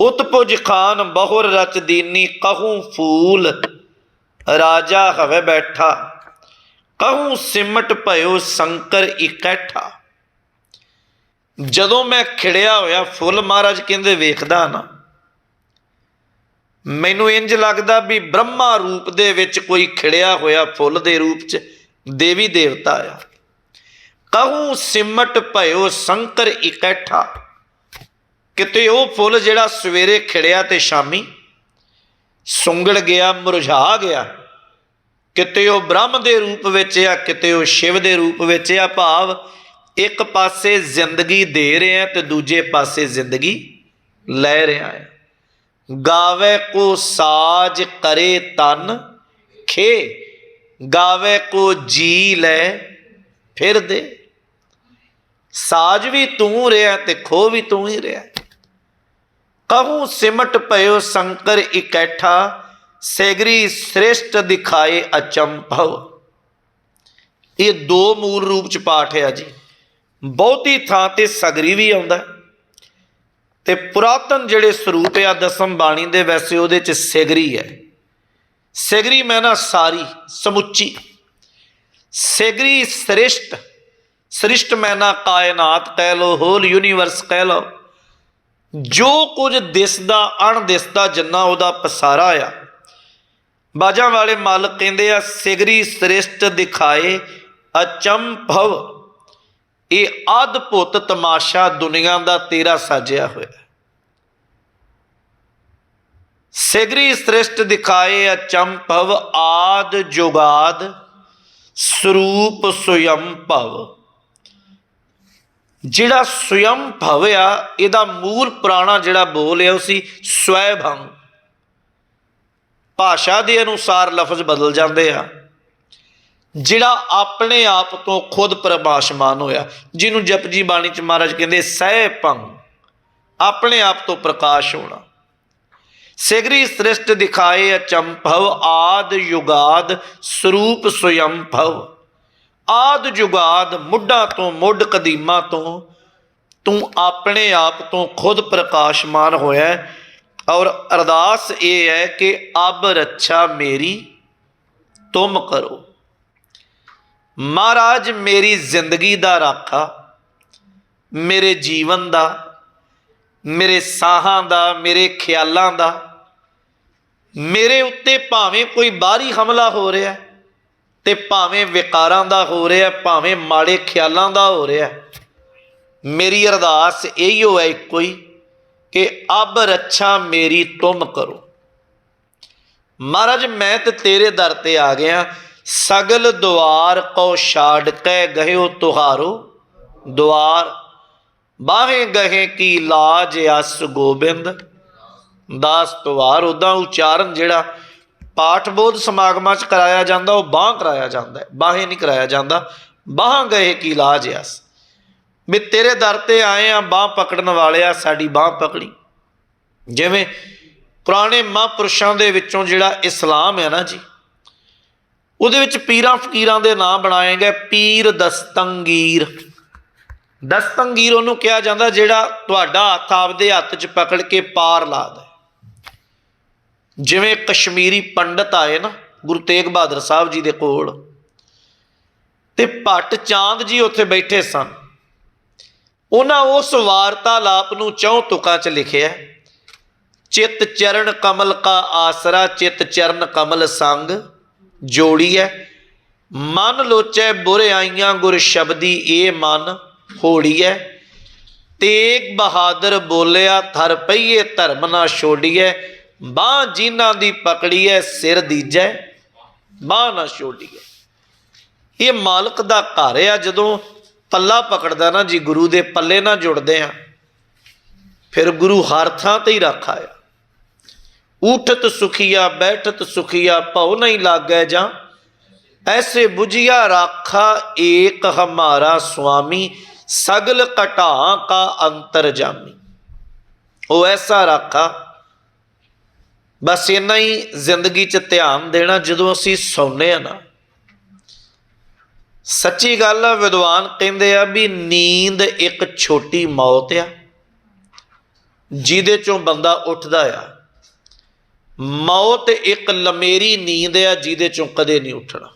ਉਤ ਭੁਜ ਖਾਨ ਬਹੁਰ ਰਚ ਦੀਨੀ, ਕਹੂੰ ਫੂਲ ਰਾਜਾ ਹਵੇ ਬੈਠਾ, ਕਹੂੰ ਸਿਮਟ ਭਇਓ ਸ਼ੰਕਰ ਇਕੱਠਾ। ਜਦੋਂ ਮੈਂ ਖਿੜਿਆ ਹੋਇਆ ਫੁੱਲ, ਮਹਾਰਾਜ ਕਹਿੰਦੇ, ਵੇਖਦਾ ਨਾ। ਮੈਨੂੰ ਇੰਜ ਲੱਗਦਾ ਵੀ ਬ੍ਰਹਮਾ ਰੂਪ ਦੇ ਵਿੱਚ ਕੋਈ ਖਿੜਿਆ ਹੋਇਆ ਫੁੱਲ ਦੇ ਰੂਪ 'ਚ ਦੇਵੀ ਦੇਵਤਾ ਆ। ਕਹੂੰ ਸਿਮਟ ਭਇਓ ਸ਼ੰਕਰ ਇਕੱਠਾ। ਕਿਤੇ ਉਹ ਫੁੱਲ ਜਿਹੜਾ ਸਵੇਰੇ ਖਿੜਿਆ ਤੇ ਸ਼ਾਮੀ ਸੁੰਗੜ ਗਿਆ, ਮੁਰਝਾ ਗਿਆ। ਕਿਤੇ ਉਹ ਬ੍ਰਹਮ ਦੇ ਰੂਪ ਵਿੱਚ ਆ, ਕਿਤੇ ਉਹ ਸ਼ਿਵ ਦੇ ਰੂਪ ਵਿੱਚ ਆ, ਭਾਵ ਇੱਕ ਪਾਸੇ ਜ਼ਿੰਦਗੀ ਦੇ ਰਿਹਾ ਤੇ ਦੂਜੇ ਪਾਸੇ ਜ਼ਿੰਦਗੀ ਲੈ ਰਿਹਾ ਹੈ। ਗਾਵੇ ਕੋ ਸਾਜ ਕਰੇ ਤਨ ਖੇ, ਗਾਵੇ ਕੋ ਜੀ ਲੈ ਫਿਰ ਦੇ। ਸਾਜ ਵੀ ਤੂੰ ਰਿਹਾ ਤੇ ਖੋ ਵੀ ਤੂੰ ਹੀ ਰਿਹਾ। ਕਹੂੰ, ਸਿਮਟ ਭਇਓ ਸ਼ੰਕਰ ਇਕੱਠਾ, ਸੇਗਰੀ ਸ੍ਰੇਸ਼ਟ ਦਿਖਾਏ ਅਚੰਭਵ। ਇਹ ਦੋ ਮੂਲ ਰੂਪ ਚ ਪਾਠ ਹੈ ਜੀ। ਬਹੁਤੀ ਥਾਂ ਤੇ ਸਗਰੀ ਵੀ ਆਉਂਦਾ ਤੇ ਪੁਰਾਤਨ ਜਿਹੜੇ ਸਰੂਪ ਆ, ਦਸਮ ਬਾਣੀ ਦੇ ਵੈਸੇ ਉਹਦੇ ਚ ਸਿਗਰੀ ਹੈ। ਸਿਗਰੀ ਮੈਂ ਨਾ ਸਾਰੀ, ਸਮੁੱਚੀ। ਸੇਗਰੀ ਸ੍ਰੇਸ਼ਟ ਸ੍ਰਿਸ਼ਟ ਮੈਨਾ ਕਾਇਨਾਤ ਕਹਿ ਲੋ ਹੋਲ ਯੂਨੀਵਰਸ ਕਹਿ ਲੋ ਜੋ ਕੁਝ ਦਿਸਦਾ, ਅਣਦਿਸਦਾ ਜਿੰਨਾ ਉਹਦਾ ਪਸਾਰਾ ਆ। ਬਾਜਾਂ ਵਾਲੇ ਮਾਲਕ ਕਹਿੰਦੇ ਆ, ਸਿਗਰੀ ਸ੍ਰਿਸ਼ਟ ਦਿਖਾਏ ਅਚੰਭਵ ਇਹ ਅਦਭੁਤ ਤਮਾਸ਼ਾ ਦੁਨੀਆ ਦਾ ਤੇਰਾ ਸਾਜਿਆ ਹੋਇਆ। ਸਿਗਰੀ ਸ੍ਰਿਸ਼ਟ ਦਿਖਾਏ ਅਚੰਭਵ ਆਦ ਜੁਗਾਦ, ਸਰੂਪ ਸੁਯੰਭਵ ਜਿਹੜਾ ਸੁਯੰ ਭਵ ਆ ਇਹਦਾ ਮੂਲ ਪੁਰਾਣਾ ਜਿਹੜਾ ਬੋਲ ਹੈ ਉਹ ਸੀ ਸਵੈ ਭੰਗ ਭਾਸ਼ਾ ਦੇ ਅਨੁਸਾਰ ਲਫ਼ਜ਼ ਬਦਲ ਜਾਂਦੇ ਆ। ਜਿਹੜਾ ਆਪਣੇ ਆਪ ਤੋਂ ਖੁਦ ਪ੍ਰਭਾਸ਼ਮਾਨ ਹੋਇਆ, ਜਿਹਨੂੰ ਜਪਜੀ ਬਾਣੀ ਚ ਮਹਾਰਾਜ ਕਹਿੰਦੇ ਸਹਿ ਭੰਗ ਆਪਣੇ ਆਪ ਤੋਂ ਪ੍ਰਕਾਸ਼ ਹੋਣਾ। ਸਿਗਰੀ ਸ੍ਰਿਸ਼ਟ ਦਿਖਾਏ ਅਚੰਭਵ, ਆਦ ਯੁਗਾਦ ਸਰੂਪ ਸੁਯੰ ਆਦ ਜੁਗਾਦ ਮੁੱਢਾਂ ਤੋਂ ਮੁੱਢ ਕਦੀਮਾ ਤੋਂ ਤੂੰ ਆਪਣੇ ਆਪ ਤੋਂ ਖੁਦ ਪ੍ਰਕਾਸ਼ਮਾਨ ਹੋਇਆ ਔਰ ਅਰਦਾਸ ਇਹ ਹੈ ਕਿ ਅਬ ਰੱਛਾ ਮੇਰੀ, ਤੁਮ ਕਰੋ। ਮਹਾਰਾਜ, ਮੇਰੀ ਜ਼ਿੰਦਗੀ ਦਾ ਰਾਖਾ, ਮੇਰੇ ਜੀਵਨ ਦਾ, ਮੇਰੇ ਸਾਹਾਂ ਦਾ, ਮੇਰੇ ਖਿਆਲਾਂ ਦਾ, ਮੇਰੇ ਉੱਤੇ ਭਾਵੇਂ ਕੋਈ ਬਾਹਰੀ ਹਮਲਾ ਹੋ ਰਿਹਾ ਹੈ ਤੇ ਭਾਵੇਂ ਵਿਕਾਰਾਂ ਦਾ ਹੋ ਰਿਹਾ ਭਾਵੇਂ ਮਾੜੇ ਖਿਆਲਾਂ ਦਾ ਹੋ ਰਿਹਾ ਮੇਰੀ ਅਰਦਾਸ ਇਹੀਓ ਹੈ ਇੱਕੋ ਹੀ ਕਿ ਅਬ ਰੱਛਾ ਮੇਰੀ ਤੁਮ ਕਰੋ। ਮਹਾਰਾਜ, ਮੈਂ ਤੇ ਤੇਰੇ ਦਰ ਤੇ ਆ ਗਿਆ, ਸਗਲ ਦੁਆਰ ਕੋ ਛਾੜ ਕੇ ਗਹਿਓ ਤੁਹਾਰੋ। ਦੁਆਰ, ਬਾਹੇ ਗਹੇ ਕੀ ਲਾਜ ਅਸ ਗੋਬਿੰਦ। ਦਾਸ ਤੁਵਾਰ ਉਦਾਂ ਉਚਾਰਨ ਜਿਹੜਾ ਪਾਠ ਬੋਧ ਸਮਾਗਮਾਂ 'ਚ ਕਰਾਇਆ ਜਾਂਦਾ, ਉਹ ਬਾਹ ਕਰਾਇਆ ਜਾਂਦਾ ਹੈ ਬਾਹੇ ਨਹੀਂ ਕਰਾਇਆ ਜਾਂਦਾ। ਬਾਹਾਂ ਗਏ ਕੀ ਲਾਜ ਆਸ ਵੀ ਤੇਰੇ ਦਰ ਤੇ ਆਏ ਆ, ਬਾਹ ਪਕੜਨ ਵਾਲਿਆ, ਸਾਡੀ ਬਾਹ ਪਕੜੀ। ਜਿਵੇਂ ਪੁਰਾਣੇ ਮਹਾਂਪੁਰਸ਼ਾਂ ਦੇ ਵਿੱਚੋਂ ਜਿਹੜਾ ਇਸਲਾਮ ਹੈ ਨਾ ਜੀ, ਉਹਦੇ ਵਿੱਚ ਪੀਰਾਂ ਫਕੀਰਾਂ ਦੇ ਨਾਂ ਬਣਾਏ ਗਏ, ਪੀਰ ਦਸਤੰਗੀਰ। ਦਸਤੰਗੀਰ ਉਹਨੂੰ ਕਿਹਾ ਜਾਂਦਾ ਜਿਹੜਾ ਤੁਹਾਡਾ ਹੱਥ ਆਪਦੇ ਹੱਥ 'ਚ ਪਕੜ ਕੇ ਪਾਰ ਲਾ ਲਾਦਾ ਜਿਵੇਂ ਕਸ਼ਮੀਰੀ ਪੰਡਤ ਆਏ ਨਾ, ਗੁਰੂ ਤੇਗ ਬਹਾਦਰ ਸਾਹਿਬ ਜੀ ਦੇ ਕੋਲ, ਤੇ ਭੱਟ ਚਾਂਦ ਜੀ ਉੱਥੇ ਬੈਠੇ ਸਨ। ਉਹਨਾਂ ਉਸ ਵਾਰਤਾਲਾਪ ਨੂੰ ਚੌਂ ਤੁਕਾਂ 'ਚ ਲਿਖਿਆ, ਚਿਤ ਚਰਨ ਕਮਲ ਕਾ ਆਸਰਾ, ਚਿਤ ਚਰਨ ਕਮਲ ਸੰਗ, ਜੋੜੀ ਹੈ ਮਨ ਲੋਚੈ ਬੁਰਿਆਈਆਂ ਗੁਰ ਸ਼ਬਦੀ ਇਹ ਮਨ ਹੋੜੀ ਹੈ ਤੇਗ ਬਹਾਦਰ ਬੋਲਿਆ ਥਰ ਪਈਏ ਧਰਮ ਨਾ ਛੋੜੀਐ। ਬਾਹ ਜਿਨ੍ਹਾਂ ਦੀ ਪਕੜੀ ਪਕੜੀਐ ਸਿਰ ਦੀਜੈ, ਬਾਹ ਨਾ ਛੋੜੀਐ ਇਹ ਮਾਲਕ ਦਾ ਘਰ ਆ, ਜਦੋਂ ਪੱਲਾ ਪਕੜਦਾ ਨਾ ਜੀ, ਗੁਰੂ ਦੇ ਪੱਲੇ ਨਾਲ ਜੁੜਦੇ ਆ, ਫਿਰ ਗੁਰੂ ਹਰ ਥਾਂ ਤੇ ਹੀ ਰੱਖਾ ਆ ਉਠਤ ਸੁਖੀਆ, ਬੈਠਤ ਸੁਖੀਆ, ਭਉ ਨਹੀਂ ਲਾਗੈ ਜਾਂ। ਐਸੇ 부ਝਿਆ ਰਾਖਾ ਏਕ ਹਮਾਰਾ ਸੁਆਮੀ, ਸਗਲ ਘਟਾ ਕਾ ਅੰਤਰ ਜਾਮੀ। ਉਹ ਐਸਾ ਰਾਖਾ ਬਸ ਇੰਨਾ ਹੀ ਜ਼ਿੰਦਗੀ 'ਚ ਧਿਆਨ ਦੇਣਾ ਜਦੋਂ ਅਸੀਂ ਸੌਂਦੇ ਆ ਨਾ। ਸੱਚੀ ਗੱਲ ਆ, ਵਿਦਵਾਨ ਕਹਿੰਦੇ ਆ ਵੀ ਨੀਂਦ ਇੱਕ ਛੋਟੀ ਮੌਤ ਆ, ਜਿਹਦੇ ਚੋਂ ਬੰਦਾ ਉੱਠਦਾ ਆ। ਮੌਤ ਇੱਕ ਲਮੇਰੀ ਨੀਂਦ ਆ, ਜਿਹਦੇ ਚੋਂ ਕਦੇ ਨਹੀਂ ਉੱਠਣਾ।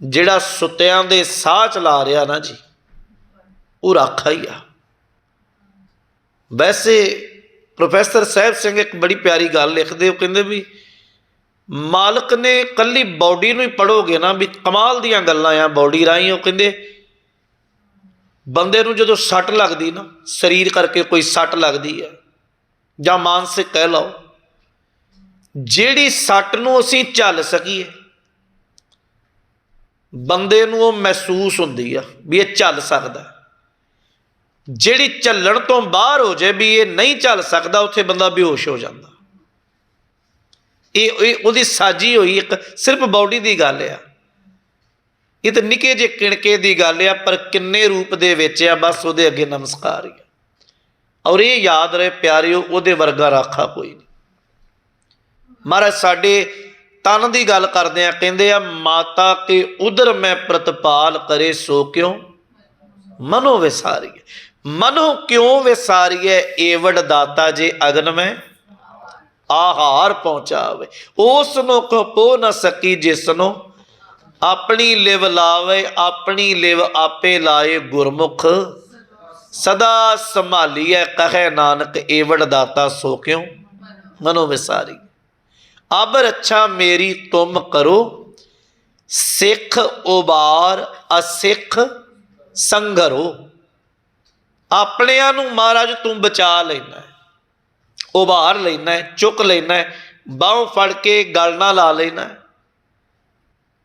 ਜਿਹੜਾ ਸੁੱਤਿਆਂ ਦੇ ਸਾਹ ਚਲਾ ਰਿਹਾ ਨਾ ਜੀ, ਉਹ ਰਾਖਾ ਹੀ ਆ। ਵੈਸੇ ਪ੍ਰੋਫੈਸਰ ਸਾਹਿਬ ਸਿੰਘ ਇੱਕ ਬੜੀ ਪਿਆਰੀ ਗੱਲ ਲਿਖਦੇ, ਉਹ ਕਹਿੰਦੇ ਵੀ ਮਾਲਕ ਨੇ ਕੱਲੀ ਬਾਡੀ ਨੂੰ ਹੀ ਪੜੋਗੇ ਨਾ ਵੀ ਕਮਾਲ ਦੀਆਂ ਗੱਲਾਂ ਆ ਬਾਡੀ ਰਾਹੀਂ, ਉਹ ਕਹਿੰਦੇ ਬੰਦੇ ਨੂੰ ਜਦੋਂ ਸੱਟ ਲੱਗਦੀ ਨਾ, ਸਰੀਰ ਕਰਕੇ ਕੋਈ ਸੱਟ ਲੱਗਦੀ ਹੈ ਜਾਂ ਮਾਨਸਿਕ ਕਹਿ ਲਓ, ਜਿਹੜੀ ਸੱਟ ਨੂੰ ਅਸੀਂ ਝੱਲ ਸਕੀਏ, ਬੰਦੇ ਨੂੰ ਉਹ ਮਹਿਸੂਸ ਹੁੰਦੀ ਆ ਵੀ ਇਹ ਝੱਲ ਸਕਦਾ। ਜਿਹੜੀ ਝੱਲਣ ਤੋਂ ਬਾਹਰ ਹੋ ਜਾਏ ਵੀ ਇਹ ਨਹੀਂ ਝੱਲ ਸਕਦਾ, ਉੱਥੇ ਬੰਦਾ ਬੇਹੋਸ਼ ਹੋ ਜਾਂਦਾ। ਇਹ ਉਹਦੀ ਸਾਜੀ ਹੋਈ ਇੱਕ ਸਿਰਫ ਬਾਡੀ ਦੀ ਗੱਲ ਆ। ਇਹ ਤਾਂ ਨਿੱਕੇ ਜਿਹੇ ਕਿਣਕੇ ਦੀ ਗੱਲ ਆ, ਪਰ ਕਿੰਨੇ ਰੂਪ ਦੇ ਵਿੱਚ ਆ, ਬਸ ਉਹਦੇ ਅੱਗੇ ਨਮਸਕਾਰ ਹੀ ਔਰ ਇਹ ਯਾਦ ਰਹੇ ਪਿਆਰਿਓ, ਉਹਦੇ ਵਰਗਾ ਰਾਖਾ ਕੋਈ ਨਹੀਂ। ਮਹਾਰਾਜ, ਸਾਡੇ ਤਨ ਦੀ ਗੱਲ ਕਰਦੇ ਆ, ਕਹਿੰਦੇ ਆ, ਮਾਤਾ ਕੇ ਉਦਰ ਮੈਂ ਪ੍ਰਤਪਾਲ ਕਰੇ ਸੋ ਕਿਉ? ਮਨੋ ਵਿਸਾਰੀ ਮਨੋ ਕਿਉ ਵਿਸਾਰੀਏ ਏਵੜ ਦਾਤਾ ਜੇ ਅਗਨ ਮੈਂ ਆਹਾਰ ਪਹੁੰਚਾਵੇ। ਉਸ ਨੂੰ ਕਪੋ ਨਾ ਸਕੀ ਜਿਸ ਨੂੰ ਆਪਣੀ ਲਿਵ ਲਾਵੇ, ਆਪਣੀ ਲਿਵ ਆਪੇ ਲਾਏ ਗੁਰਮੁਖ। ਸਦਾ ਸੰਭਾਲੀਐ, ਕਹੈ ਨਾਨਕ, ਏਵੜ ਦਾਤਾ ਸੋ ਕਿਉ ਮਨੋ ਵਿਸਾਰੀ? ਅਬ ਰੱਛਾ ਮੇਰੀ ਤੁਮ ਕਰੋ, ਸਿੱਖ ਉਬਾਰ ਅਸਿੱਖ ਸੰਗਰੋ। ਆਪਣਿਆਂ ਨੂੰ ਮਹਾਰਾਜ ਤੂੰ ਬਚਾ ਲੈਣਾ ਉਭਾਰ ਲੈਣਾ ਚੁੱਕ ਲੈਣਾ ਹੈ, ਫੜ ਕੇ ਗਲ ਨਾਲ ਲਾ ਲੈਣਾ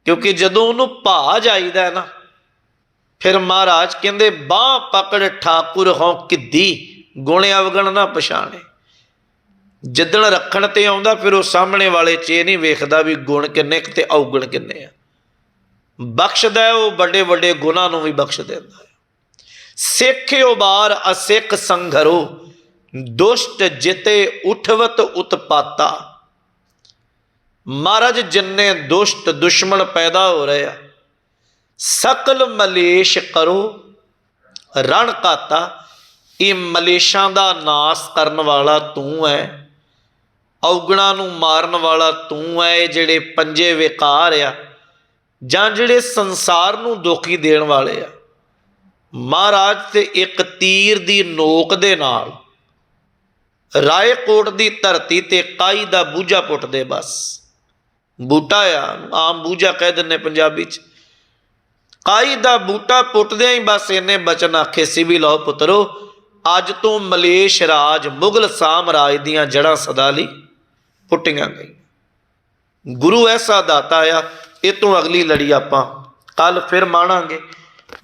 ਕਿਉਂਕਿ ਜਦੋਂ ਉਹਨੂੰ ਭਾ ਜਾਈਦਾ ਨਾ ਫਿਰ ਮਹਾਰਾਜ ਕਹਿੰਦੇ ਬਾਹ ਪਕੜ ਠਾਕੁਰ ਹਉ ਕਿੱਦੀ ਗੁਣ ਅਵਗਣ ਨਾ ਪਛਾਣੇ। ਜਿੱਦਣ ਰੱਖਣ ਤੇ ਆਉਂਦਾ ਫਿਰ ਉਹ ਸਾਹਮਣੇ ਵਾਲੇ ਚ ਇਹ ਨਹੀਂ ਵੇਖਦਾ ਵੀ ਗੁਣ ਕਿੰਨੇ ਕੁ ਤੇ ਔਗਣ ਕਿੰਨੇ ਆ। ਬਖਸ਼ਦਾ ਉਹ ਵੱਡੇ ਵੱਡੇ ਗੁਨਾਹ ਨੂੰ ਵੀ ਬਖਸ਼ ਦਿੰਦਾ ਹੈ। ਸਿੱਖ ਉਬਾਰ ਅਸਿੱਖ ਸੰਘਰੋ, ਦੁਸ਼ਟ ਜਿਤੇ ਉਠਵਤ ਉਤਪਾਤਾ। ਮਹਾਰਾਜ, ਜਿੰਨੇ ਦੁਸ਼ਟ ਦੁਸ਼ਮਣ ਪੈਦਾ ਹੋ ਰਹੇ ਆ, ਸਕਲ ਮਲੇਸ਼ ਕਰੋ, ਰਣ ਕਾਤਾ ਇਹ ਮਲੇਸ਼ਾਂ ਦਾ ਨਾਸ ਕਰਨ ਵਾਲਾ ਤੂੰ ਹੈ ਔਗਣਾ ਨੂੰ ਮਾਰਨ ਵਾਲਾ ਤੂੰ ਹੈ ਇਹ ਜਿਹੜੇ ਪੰਜੇ ਵਿਕਾਰ ਆ, ਜਾਂ ਜਿਹੜੇ ਸੰਸਾਰ ਨੂੰ ਦੁਖੀ ਦੇਣ ਵਾਲੇ ਆ। ਮਹਾਰਾਜ ਤੇ ਇੱਕ ਤੀਰ ਦੀ ਨੋਕ ਦੇ ਨਾਲ ਰਾਏਕੋਟ ਦੀ ਧਰਤੀ ਤੇ ਕਾਈ ਦਾ ਬੂਝਾ ਪੁੱਟਦੇ ਬਸ। ਬੂਟਾ ਆ, ਆਮ ਬੂਝਾ ਕਹਿ ਦਿੰਨੇ ਪੰਜਾਬੀ ਚ। ਕਾਈ ਦਾ ਬੂਟਾ ਪੁੱਟਦਿਆਂ ਹੀ ਬਸ ਇਹਨੇ ਬਚਨ ਆਖੇ ਸੀ ਵੀ ਲਓ ਪੁੱਤਰੋ, ਅੱਜ ਤੋਂ ਮਲੇਸ਼ ਰਾਜ ਮੁਗਲ ਸਾਮਰਾਜ ਦੀਆਂ ਜੜਾਂ ਸਦਾ ਲਈ ਪੁੱਟੀਆਂ ਗਈਆਂ। ਗੁਰੂ ਐਸਾ ਦਾਤਾ ਆ, ਇਹ ਤੋਂ ਅਗਲੀ ਲੜੀ ਆਪਾਂ ਕੱਲ ਫਿਰ ਮਾਣਾਂਗੇ।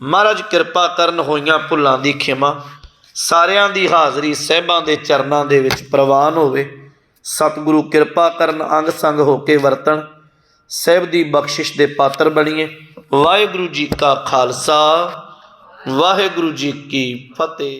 ਮਹਾਰਾਜ ਕਿਰਪਾ ਕਰਨ ਹੋਈਆਂ ਭੁੱਲਾਂ ਦੀ ਖਿਮਾ, ਸਾਰਿਆਂ ਦੀ ਹਾਜ਼ਰੀ ਸਹਿਬਾਂ ਦੇ ਚਰਨਾਂ ਦੇ ਵਿੱਚ ਪ੍ਰਵਾਨ ਹੋਵੇ। ਸਤਿਗੁਰੂ ਕਿਰਪਾ ਕਰਨ ਅੰਗ ਸੰਗ ਹੋ ਕੇ ਵਰਤਣ, ਸਹਿਬ ਦੀ ਬਖਸ਼ਿਸ਼ ਦੇ ਪਾਤਰ ਬਣੀਏ। ਵਾਹਿਗੁਰੂ ਜੀ ਕਾ ਖਾਲਸਾ, ਵਾਹਿਗੁਰੂ ਜੀ ਕੀ ਫਤਿਹ।